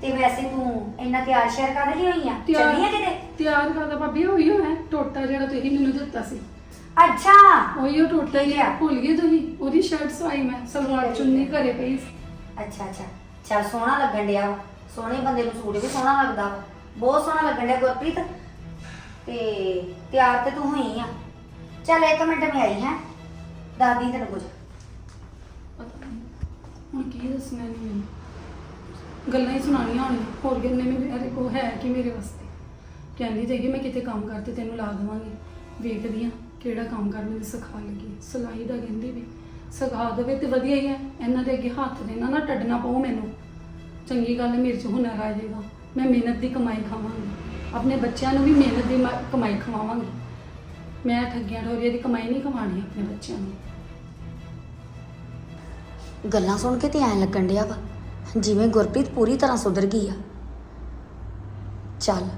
ਤੇ ਵੈਸੇ ਤੂੰ ਇੰਨਾ ਤਿਆਰ ਸ਼ਿਆਰ ਕਾਹਦੇ ਲਈ ਹੋਈ ਆ? ਤਿਆਰ- ਚੱਲੀ ਆ ਕਿਤੇ? ਤਿਆਰ ਕਰਦਾ ਭਾਬੀ? ਉਹੀ ਹੋ ਹੈ। ਟੋਟਾ ਜਿਹੜਾ ਤੁਸੀਂ ਮੈਨੂੰ ਦਿੱਤਾ ਸੀ। ਅੱਛਾ। ਉਹੀ ਉਹ ਟੋਟਾ ਹੀ ਆ। ਭੁੱਲ ਗਏ ਤੁਸੀਂ? ਉਹਦੀ ਸ਼ਰਟ ਸਵਾਈ ਮੈਂ ਸਲਵਾਰ ਚੁੰਨੀ। ਘਰੇ ਪਈ ਸੀ। ਅੱਛਾ ਅੱਛਾ। ਚੱਲ ਸੋਹਣਾ ਲੱਗਣ ਡਿਆ ਵਾ। ਸੋਹਣੇ ਬੰਦੇ ਨੂੰ ਸੂਟ ਵੀ ਸੋਹਣਾ ਲੱਗਦਾ ਵਾ। ਬਹੁਤ ਸੋਹਣਾ ਲੱਗਣ ਡਿਆ ਗੁਰਪ੍ਰੀਤ। ਤੇ ਤਿਆਰ ਤੇ ਤੂੰ ਹੋਈ ਆ। ਚੱਲ ਇੱਕ ਮਿੰਟ ਮੈਂ ਆਈ ਹੈ। ਦਾਦੀ ਤੈਨੂੰ ਕੁਝ। ਪਤਾ ਨਹੀਂ ਹੁਣ ਕੀ ਦੱਸਣਾ ਨਹੀਂ ਮੈਨੂੰ? ਗੱਲਾਂ ਹੀ ਸੁਣਾਉਣੀਆਂ ਹੁਣ ਹੋਰ ਕਿੰਨੇ ਮੇਰੇ ਕੋ ਹੈ ਕਿ ਮੇਰੇ ਵਾਸਤੇ? ਕਹਿੰਦੀ ਤੇ ਕਿ ਮੈਂ ਕਿਤੇ ਕੰਮ ਕਰਤੇ ਤੈਨੂੰ ਲਾ ਦੇਵਾਂਗੀ। ਵੇਖਦੀ ਆ। ਕਿਹੜਾ ਕੰਮ ਕਰ, ਮੈਨੂੰ ਸਿਖਾ ਲੱਗੀ। ਸਿਲਾਈ ਦਾ ਕਹਿੰਦੀ ਵੀ ਸਿਖਾ ਦੇਵੇ ਤੇ ਵਧੀਆ ਹੀ ਹੈ। ਇਹਨਾਂ ਦੇ ਅੱਗੇ ਹੱਥ ਦੇਣਾ ਨਾ ਟੱਡਣਾ ਪਊ ਮੈਨੂੰ। ਚੰਗੀ ਗੱਲ ਹੈ, ਮੇਰੇ ਚ ਹੁਨਰ ਆ ਜਾਏਗਾ। ਮੈਂ ਮਿਹਨਤ ਦੀ ਕਮਾਈ ਖਾਵਾਂਗੀ। ਆਪਣੇ ਬੱਚਿਆਂ ਨੂੰ ਵੀ ਮਿਹਨਤ ਦੀ ਮ- ਕਮਾਈ ਖਵਾਵਾਂਗੀ। ਮੈਂ ਠੱਗੀਆਂ ਠੋਰੀਆਂ ਦੀ ਕਮਾਈ ਨਹੀਂ ਕਮਾਣੀ ਆਪਣੇ ਬੱਚਿਆਂ ਨੂੰ। ਗੱਲਾਂ ਸੁਣ ਕੇ ਤੇ ਐਂ ਲੱਗਣ ਡਿਆ ਵਾ, ਜਿਵੇਂ ਗੁਰਪ੍ਰੀਤ ਪੂਰੀ ਤਰ੍ਹਾਂ ਸੁਧਰ ਗਈ ਆ। ਚੱਲ,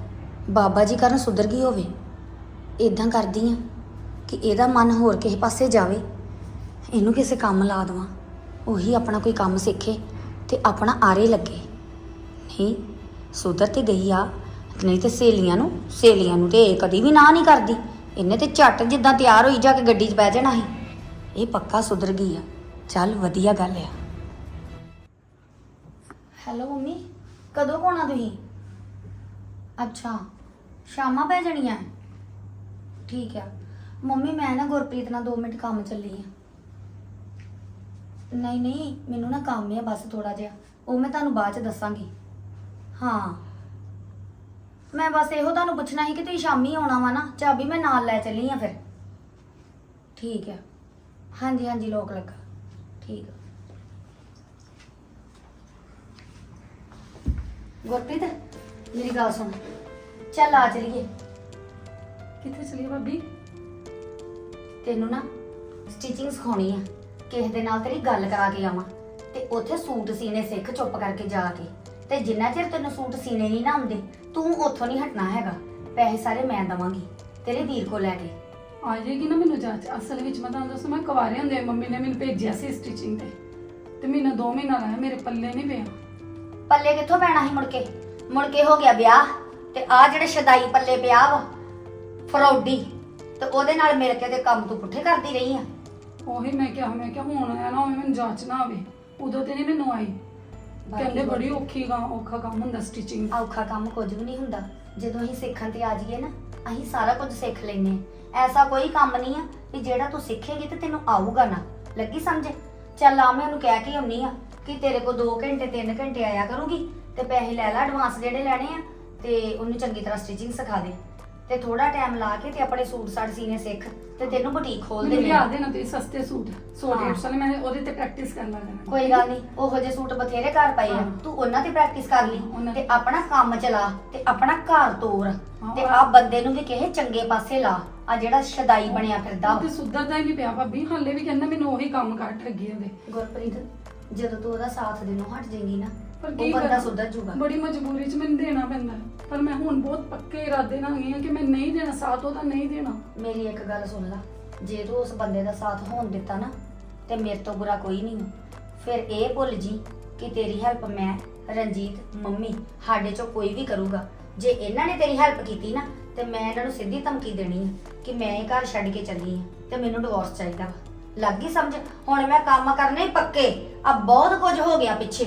ਬਾਬਾ ਜੀ ਕਾਰਨ ਸੁਧਰ ਗਈ ਹੋਵੇ। ਇਦਾਂ ਕਰਦੀ ਆ। ਕਿ ਇਹਦਾ ਮਨ ਹੋਰ ਕਿਸੇ ਪਾਸੇ ਜਾਵੇ, ਇਹਨੂੰ ਕਿਸੇ ਕੰਮ ਲਾ ਦੇਵਾਂ, ਉਹੀ ਆਪਣਾ ਕੋਈ ਕੰਮ ਸਿੱਖੇ ਤੇ ਆਪਣਾ ਆਰੇ ਲੱਗੇ। ਨਹੀਂ, ਸੁਧਰ ਤੇ ਗਈ ਆ, ਨਹੀਂ ਤੇ ਸਹੇਲੀਆਂ ਨੂੰ ਸਹੇਲੀਆਂ ਨੂੰ ਤੇ ਇਹ ਕਦੀ ਵੀ ਨਾ ਨਹੀਂ ਕਰਦੀ। ਇਹਨੇ ਤੇ ਝੱਟ ਜਿੱਦਾਂ ਤਿਆਰ ਹੋਈ ਜਾ ਕੇ ਗੱਡੀ 'ਚ ਬਹਿ ਜਾਣਾ ਸੀ। ਇਹ ਪੱਕਾ ਸੁਧਰ ਗਈ ਆ। ਚੱਲ ਵਧੀਆ ਗੱਲ ਆ। ਹੈਲੋ ਮੰਮੀ, ਕਦੋਂ ਕੋਣਾ ਤੁਸੀਂ? ਅੱਛਾ, ਸ਼ਾਮਾਂ ਪੈ ਜਾਣੀਆਂ। ਠੀਕ ਆ। ਮੰਮੀ, ਮੈਂ ਨਾ ਗੁਰਪ੍ਰੀਤ ਨਾਲ 2 ਮਿੰਟ ਕੰਮ ਚੱਲੀ ਆ। ਨਹੀਂ ਨਹੀਂ, ਮੈਨੂੰ ਨਾ ਕੰਮ ਆ ਬਸ ਥੋੜਾ ਜਿਹਾ। ਉਹ ਮੈਂ ਤੁਹਾਨੂੰ ਬਾਅਦ ਚ ਦੱਸਾਂਗੀ। ਹਾਂ। ਮੈਂ ਬਸ ਇਹੋ ਤੁਹਾਨੂੰ ਪੁੱਛਣਾ ਸੀ ਕਿ ਤੁਸੀਂ ਸ਼ਾਮੀ ਆਉਣਾ ਵਾ ਨਾ, ਚਾਬੀ ਮੈਂ ਨਾਲ ਲੈ ਚੱਲੀ ਆ ਫਿਰ। ਠੀਕ ਹੈ ਹਾਂਜੀ ਹਾਂਜੀ ਲੋਕ ਲੱਗਾ। ਠੀਕ ਆ। ਗੁਰਪ੍ਰੀਤ, ਮੇਰੀ ਗੱਲ ਸੁਣ। ਚੱਲ ਆ ਚਲੀਏ। ਕਿੱਥੇ ਚਲੀ ਭਾਬੀ? ਤੈਨੂੰ ਨਾ ਸਟਿਚਿੰਗ ਸਿਖਾਉਣੀ ਆ। ਕਿਸੇ ਦੇ ਨਾਲ ਤੇਰੀ ਗੱਲ ਕਰਾ ਕੇ ਆਵਾਂ। ਤੇ ਉੱਥੇ ਸੂਟ ਸੀਨੇ ਸਿੱਖ ਚੁੱਪ ਕਰਕੇ ਜਾ ਕੇ। ਤੇ ਜਿੰਨਾ ਚਿਰ ਤੈਨੂੰ ਸੂਟ ਸੀਨੇ ਨਹੀਂ ਨਾ ਆਉਂਦੇ ਤੂੰ ਉੱਥੋਂ ਨਹੀਂ ਹਟਣਾ ਹੈਗਾ। ਪੈਸੇ ਸਾਰੇ ਮੈਂ ਦਵਾਂਗੀ ਤੇਰੇ ਵੀਰ ਕੋ ਲੈ ਕੇ। ਆ ਜਾਏਗੀ ਨਾ ਮੈਨੂੰ ਜਾਂਚ। ਅਸਲ ਵਿੱਚ ਮੈਂ ਤੁਹਾਨੂੰ ਦੱਸਾਂ ਮੈਂ ਕੁਵਾਰੇ ਹੁੰਦੇ ਮੰਮੀ ਨੇ ਮੈਨੂੰ ਭੇਜਿਆ ਸੀ ਸਟਿਚਿੰਗ ਤੇ। ਤੇ ਮੈਨੂੰ 2 ਮਹੀਨਾ ਲਾਇਆ ਮੇਰੇ ਪੱਲੇ ਨਹੀਂ ਪਿਆ। ਪੱਲੇ ਕਿੱਥੋਂ ਪੈਣਾ ਸੀ ਮੁੜ ਕੇ? ਮੁੜ ਕੇ ਹੋ ਗਿਆ ਵਿਆਹ ਤੇ ਆ ਜਿਹੜੇ ਸ਼ਦਾਈ ਪੱਲੇ ਪਿਆ ਵਾ ਫਰੌਡੀ। ਤੇ ਉਹਦੇ ਨਾਲ ਮਿਲ ਕੇ ਤੇ ਕੰਮ ਤੂੰ ਪੁੱਠੇ ਕਰਦੀ ਰਹੀ ਆ। ਉਹੀ ਮੈਂ ਕਿਹਾ ਮੈਂ ਕਿਹਾ ਹੁਣ ਆਇਆ ਨਾ ਮੈਨੂੰ ਜਾਂਚ ਨਾ ਆਵੇ ਉਦੋਂ ਤੇ ਨਹੀਂ ਮੈਨੂੰ ਆਈ। ਕਹਿੰਦੇ ਬੜੀ ਔਖੀ ਗਾ ਔਖਾ ਕੰਮ ਹੁੰਦਾ ਸਟਿਚਿੰਗ ਔਖਾ ਕੰਮ ਕੁਝ ਵੀ ਨਹੀਂ ਹੁੰਦਾ। ਜਦੋਂ ਅਸੀਂ ਸਿੱਖਣ ਤੇ ਆ ਜਾਈਏ ਨਾ ਅਸੀਂ ਸਾਰਾ ਕੁਝ ਸਿੱਖ ਲੈਨੇ ਆ ਐਸਾ ਕੋਈ ਕੰਮ ਨਹੀਂ ਆ ਕਿ ਜਿਹੜਾ ਤੂੰ ਸਿੱਖੇਂਗੀ ਤੇ ਤੈਨੂੰ ਆਊਗਾ ਨਾ। ਲੱਗੀ ਸਮਝ? ਚੱਲ ਆ ਮੈਂ ਉਹਨੂੰ ਕਹਿ ਕੇ ਆਉਣੀ ਆ ਕਿ ਤੇਰੇ ਕੋਲ 2 ਘੰਟੇ 3 ਘੰਟੇ ਆਇਆ ਕਰੂਗੀ ਤੇ ਪੈਸੇ ਲੈ ਲੈ ਐਡਵਾਂਸ ਜਿਹੜੇ ਲੈਣੇ ਆ ਤੇ ਉਹਨੂੰ ਚੰਗੀ ਤਰ੍ਹਾਂ ਸਟਿਚਿੰਗ ਸਿਖਾ ਦੇ। ਤੇ ਥੋੜਾ ਟਾਈਮ ਲਾ ਕੇ ਤੇ ਆਪਣੇ ਸੂਟ ਸਾਟ ਸੀਨੇ ਸਿੱਖ ਤੇ ਤੈਨੂੰ ਬੁਟੀਕ ਖੋਲ ਮੈਨੂੰ ਦੇ ਲਿਆ ਦੇਣਾ ਤੇ ਸਸਤੇ ਸੂਟ 100 ਹਾਂ। 150 ਵਾਲੇ ਮੈਂ ਉਹਦੇ ਤੇ ਪ੍ਰੈਕਟਿਸ ਕਰਨ ਲੱਗ ਕੋਈ ਗੱਲ ਨਹੀਂ ਉਹੋ ਜਿਹੇ ਸੂਟ ਬਥੇਰੇ ਘਰ ਪਏ ਆ। ਹਾਂ। ਤੂੰ ਉਹਨਾਂ ਤੇ ਪ੍ਰੈਕਟਿਸ ਕਰ ਲਈ ਉਹਨਾਂ ਤੇ ਆਪਣਾ ਕੰਮ ਚਲਾ ਤੇ ਆਪਣਾ ਘਰ ਤੋਰ ਹਾਂ, ਤੇ ਉਹ- ਆ। ਬੰਦੇ ਨੂੰ ਵੀ ਕਿਸੇ ਚੰਗੇ ਪਾਸੇ ਲਾ ਆ ਜਿਹੜਾ ਸ਼ਦਾਈ ਬਣਿਆ ਫਿਰਦਾ ਤੇ ਸੁਧਰਦਾ ਹੀ ਨਹੀਂ ਪਿਆ ਭਾਬੀ ਹਾਲੇ ਵੀ ਕਹਿੰਦਾ ਮੈਨੂੰ ਉਹੀ ਕੰਮ ਕੱਟ ਲੱਗੀ ਉਹਦੇ। ਗੁਰਪ੍ਰੀਤ ਜਦੋਂ ਤੂੰ ਉਹਦਾ ਸਾਥ ਦੇਣੋਂ ਹਟ ਜਾਏਗੀ ਨਾ ਪਰ ਉਹ ਕੀ ਬੰਦਾ ਕਰਾਂ? ਸੁਧਰ ਜੂਗਾ ਬੜੀ ਮਜਬੂਰੀ 'ਚ ਮੈਨੂੰ ਦੇਣਾ ਪੈਂਦਾ ਹੈ। ਪਰ ਮੈਂ ਹੁਣ ਬਹੁਤ ਪੱਕੇ ਇਰਾਦੇ ਨਾਲ ਗਈ ਹਾਂ ਕਿ ਮੈਂ ਨਹੀਂ ਦੇਣਾ ਸਾਥ ਉਹਦਾ ਨਹੀਂ ਦੇਣਾ। ਮੇਰੀ ਇੱਕ ਗੱਲ ਸੁਣ ਲੈ। ਜੇ ਤੂੰ ਉਸ ਬੰਦੇ ਦਾ ਸਾਥ ਹੋਣ ਦਿੱਤਾ ਨਾ ਤੇ ਮੇਰੇ ਤੋਂ ਬੁਰਾ ਕੋਈ ਨਹੀਂ ਫਿਰ ਇਹ ਭੁੱਲ ਜੀ ਕਿ ਤੇਰੀ ਹੈਲਪ ਮੈਂ ਰਣਜੀਤ ਮੰਮੀ ਸਾਡੇ ਚੋਂ ਕੋਈ ਵੀ ਕਰੂਗਾ। ਜੇ ਇਹਨਾਂ ਨੇ ਤੇਰੀ ਹੈਲਪ ਕੀਤੀ ਨਾ ਤੇ ਮੈਂ ਇਹਨਾਂ ਨੂੰ ਸਿੱਧੀ ਧਮਕੀ ਦੇਣੀ ਹੈ ਕਿ ਮੈਂ ਇਹ ਘਰ ਛੱਡ ਕੇ ਚੱਲੀ ਹਾਂ ਤੇ ਮੈਨੂੰ ਡਿਵੋਰਸ ਚਾਹੀਦਾ ਵਾ। ਲੱਗ ਗਈ ਸਮਝ? ਹੁਣ ਮੈਂ ਕੰਮ ਕਰਨੇ ਹੀ ਪੱਕੇ। ਆ ਬਹੁਤ ਕੁਝ ਹੋ ਗਿਆ ਪਿੱਛੇ।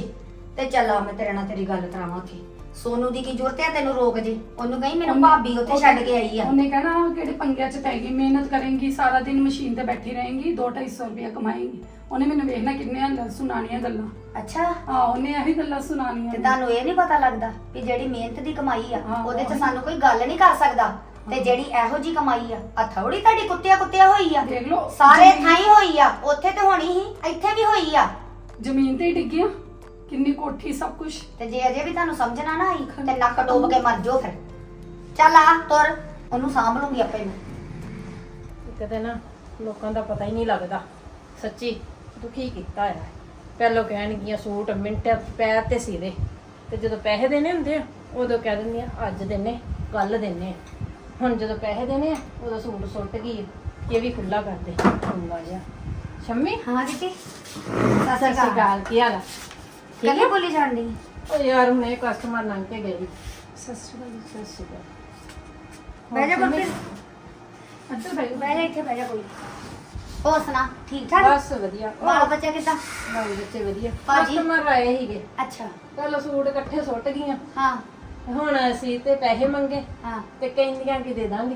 ਤੇ ਚੱਲ ਆ ਮੈਂ ਤੇਰੇ ਨਾਲ ਤੇਰੀ ਗੱਲ ਕਰਾਵਾਂ ਉੱਥੇ। ਸੋਨੂ ਦੀ ਕੀ ਜ਼ਰੂਰਤ ਹੈ ਤੈਨੂੰ ਰੋਕ ਜੇ ਉਹਨੂੰ ਕਹੀਂ ਮੈਨੂੰ ਭਾਬੀ ਉੱਥੇ ਛੱਡ ਕੇ ਆਈ ਆ। ਉਹਨੇ ਕਹਿਣਾ ਕਿਹੜੇ ਪੰਗਿਆਂ 'ਚ ਪੈ ਗਈ ਮਿਹਨਤ ਕਰੇਂਗੀ ਸਾਰਾ ਦਿਨ ਮਸ਼ੀਨ ਤੇ ਬੈਠੀ ਰਹੇਂਗੀ 2-250 ਰੁਪਇਆ ਕਮਾਏਂਗੀ। ਉਹਨੇ ਮੈਨੂੰ ਵੇਖਣਾ ਕਿੰਨੀਆਂ ਗੱਲ ਸੁਣਾਣੀਆਂ ਗੱਲਾਂ। ਅੱਛਾ। ਹਾਂ ਉਹਨੇ ਇਹੀ ਗੱਲਾਂ ਸੁਣਾਣੀਆਂ ਤੇ ਤੁਹਾਨੂੰ ਇਹ ਨਹੀਂ ਪਤਾ ਲੱਗਦਾ ਕਿ ਜਿਹੜੀ ਮਿਹਨਤ ਦੀ ਕਮਾਈ ਆ ਹਾਂ, ਉਹਦੇ 'ਚ ਉਹੀ। ਸਾਨੂੰ ਕੋਈ ਗੱਲ ਨਹੀਂ ਕਰ ਸਕਦਾ। ਤੇ ਜਿਹੜੀ ਇਹੋ ਜੀ ਕਮਾਈ ਆ ਆ ਥੋੜੀ ਤੁਹਾਡੀ ਕੁੱਤਿਆ ਕੁੱਤਿਆ ਹੋਈ ਆ। ਦੇਖ ਲਓ ਸਾਰੇ ਥਾਈ ਹੋਈ ਆ ਉੱਥੇ ਤੇ ਹੋਣੀ ਸੀ ਇੱਥੇ ਵੀ ਹੋਈ ਆ। ਜ਼ਮੀਨ ਤੇ ਹੀ ਡਿੱਗੀਆਂ। ਕਿੰਨੀ ਕੋਠੀ ਸਭ ਕੁਝ ਤੇ ਜੇ ਅਜੇ ਵੀ ਤੁਹਾਨੂੰ ਸਮਝ ਨਾ ਨਾ ਆਈ ਤੇ ਨੱਕ ਡੋਬ ਕੇ ਮਰ ਜਾਓ ਫਿਰ। ਚੱਲ ਆ ਤੁਰ। ਉਹਨੂੰ ਸਾਂਭ ਲੂੰਗੀ ਆਪੇ ਮੈਂ। ਕਿਤੇ ਨਾ ਲੋਕਾਂ ਦਾ ਪਤਾ ਹੀ ਨਹੀਂ ਲੱਗਦਾ। ਸੱਚੀ ਦੁਖੀ ਕੀਤਾ ਹੈ ਪਹਿਲੋਂ ਕਹਿਣਗੀਆਂ ਸੂਟ ਮਿੰਟ ਪੈਰ ਤੇ ਸੀ ਦੇ ਤੇ ਜਦੋਂ ਪੈਸੇ ਦੇਣੇ ਹੁੰਦੇ ਆ ਉਦੋਂ ਕਹਿ ਦਿੰਦੀਆਂ ਅੱਜ ਦੇਣੇ ਕੱਲ ਦੇਣੇ ਆ। ਹੁਣ ਜਦੋਂ ਪੈਸੇ ਦੇਣੇ ਆ ਉਦੋਂ ਸੂਟ ਸੁੱਟ ਗਈ ਇਹ ਵੀ ਖੁੱਲਾ ਕਰ ਦੇ। ਚੰਗਾ ਜਿਹਾ। ਸ਼ੰਮੀ? ਹਾਂ ਕਿਤੇ ਸਤਿ ਸ਼੍ਰੀ ਅਕਾਲ ਕੀ ਹਾਲ ਆ? ਕੱਲੇ ਬੋਲੀ ਜਾਂਦੀ ਉਹ ਯਾਰ ਹੁਣੇ ਕਸਟਮਰ ਲੰਘ ਕੇ ਗਈ ਸਤਿ ਸ਼੍ਰੀ ਅਕਾਲ ਸਤਿ ਸ਼੍ਰੀ ਅਕਾਲ। ਬਹਿ ਜਾ ਹੋਰ ਗੁਰਪ੍ਰੀਤ। ਅੱਛਾ ਭਾਈ ਬਹਿ ਜਾ ਇੱਥੇ ਬਹਿ ਜਾ ਕੋਈ। ਹੋਰ ਸੁਣਾ ਠੀਕ ਠਾਕ? ਬਸ ਵਧੀਆ। ਬਾਲ ਬੱਚਾ ਕਿੱਦਾਂ? ਬਾਲ ਬੱਚੇ ਵਧੀਆ। ਭਾਜੀ? ਕਸਟਮਰ ਆਏ ਸੀਗੇ। ਅੱਛਾ। ਪਹਿਲਾਂ ਸੂਟ ਇਕੱਠੇ ਸੁੱਟ ਗਈਆਂ। ਹਾਂ। ਹੁਣ ਅਸੀਂ ਤੇ ਪੈਸੇ ਮੰਗੇ ਹਾਂ। ਤੇ ਕਹਿੰਦੀਆਂ ਕਿ ਦੇ ਦਾਂਗੇ।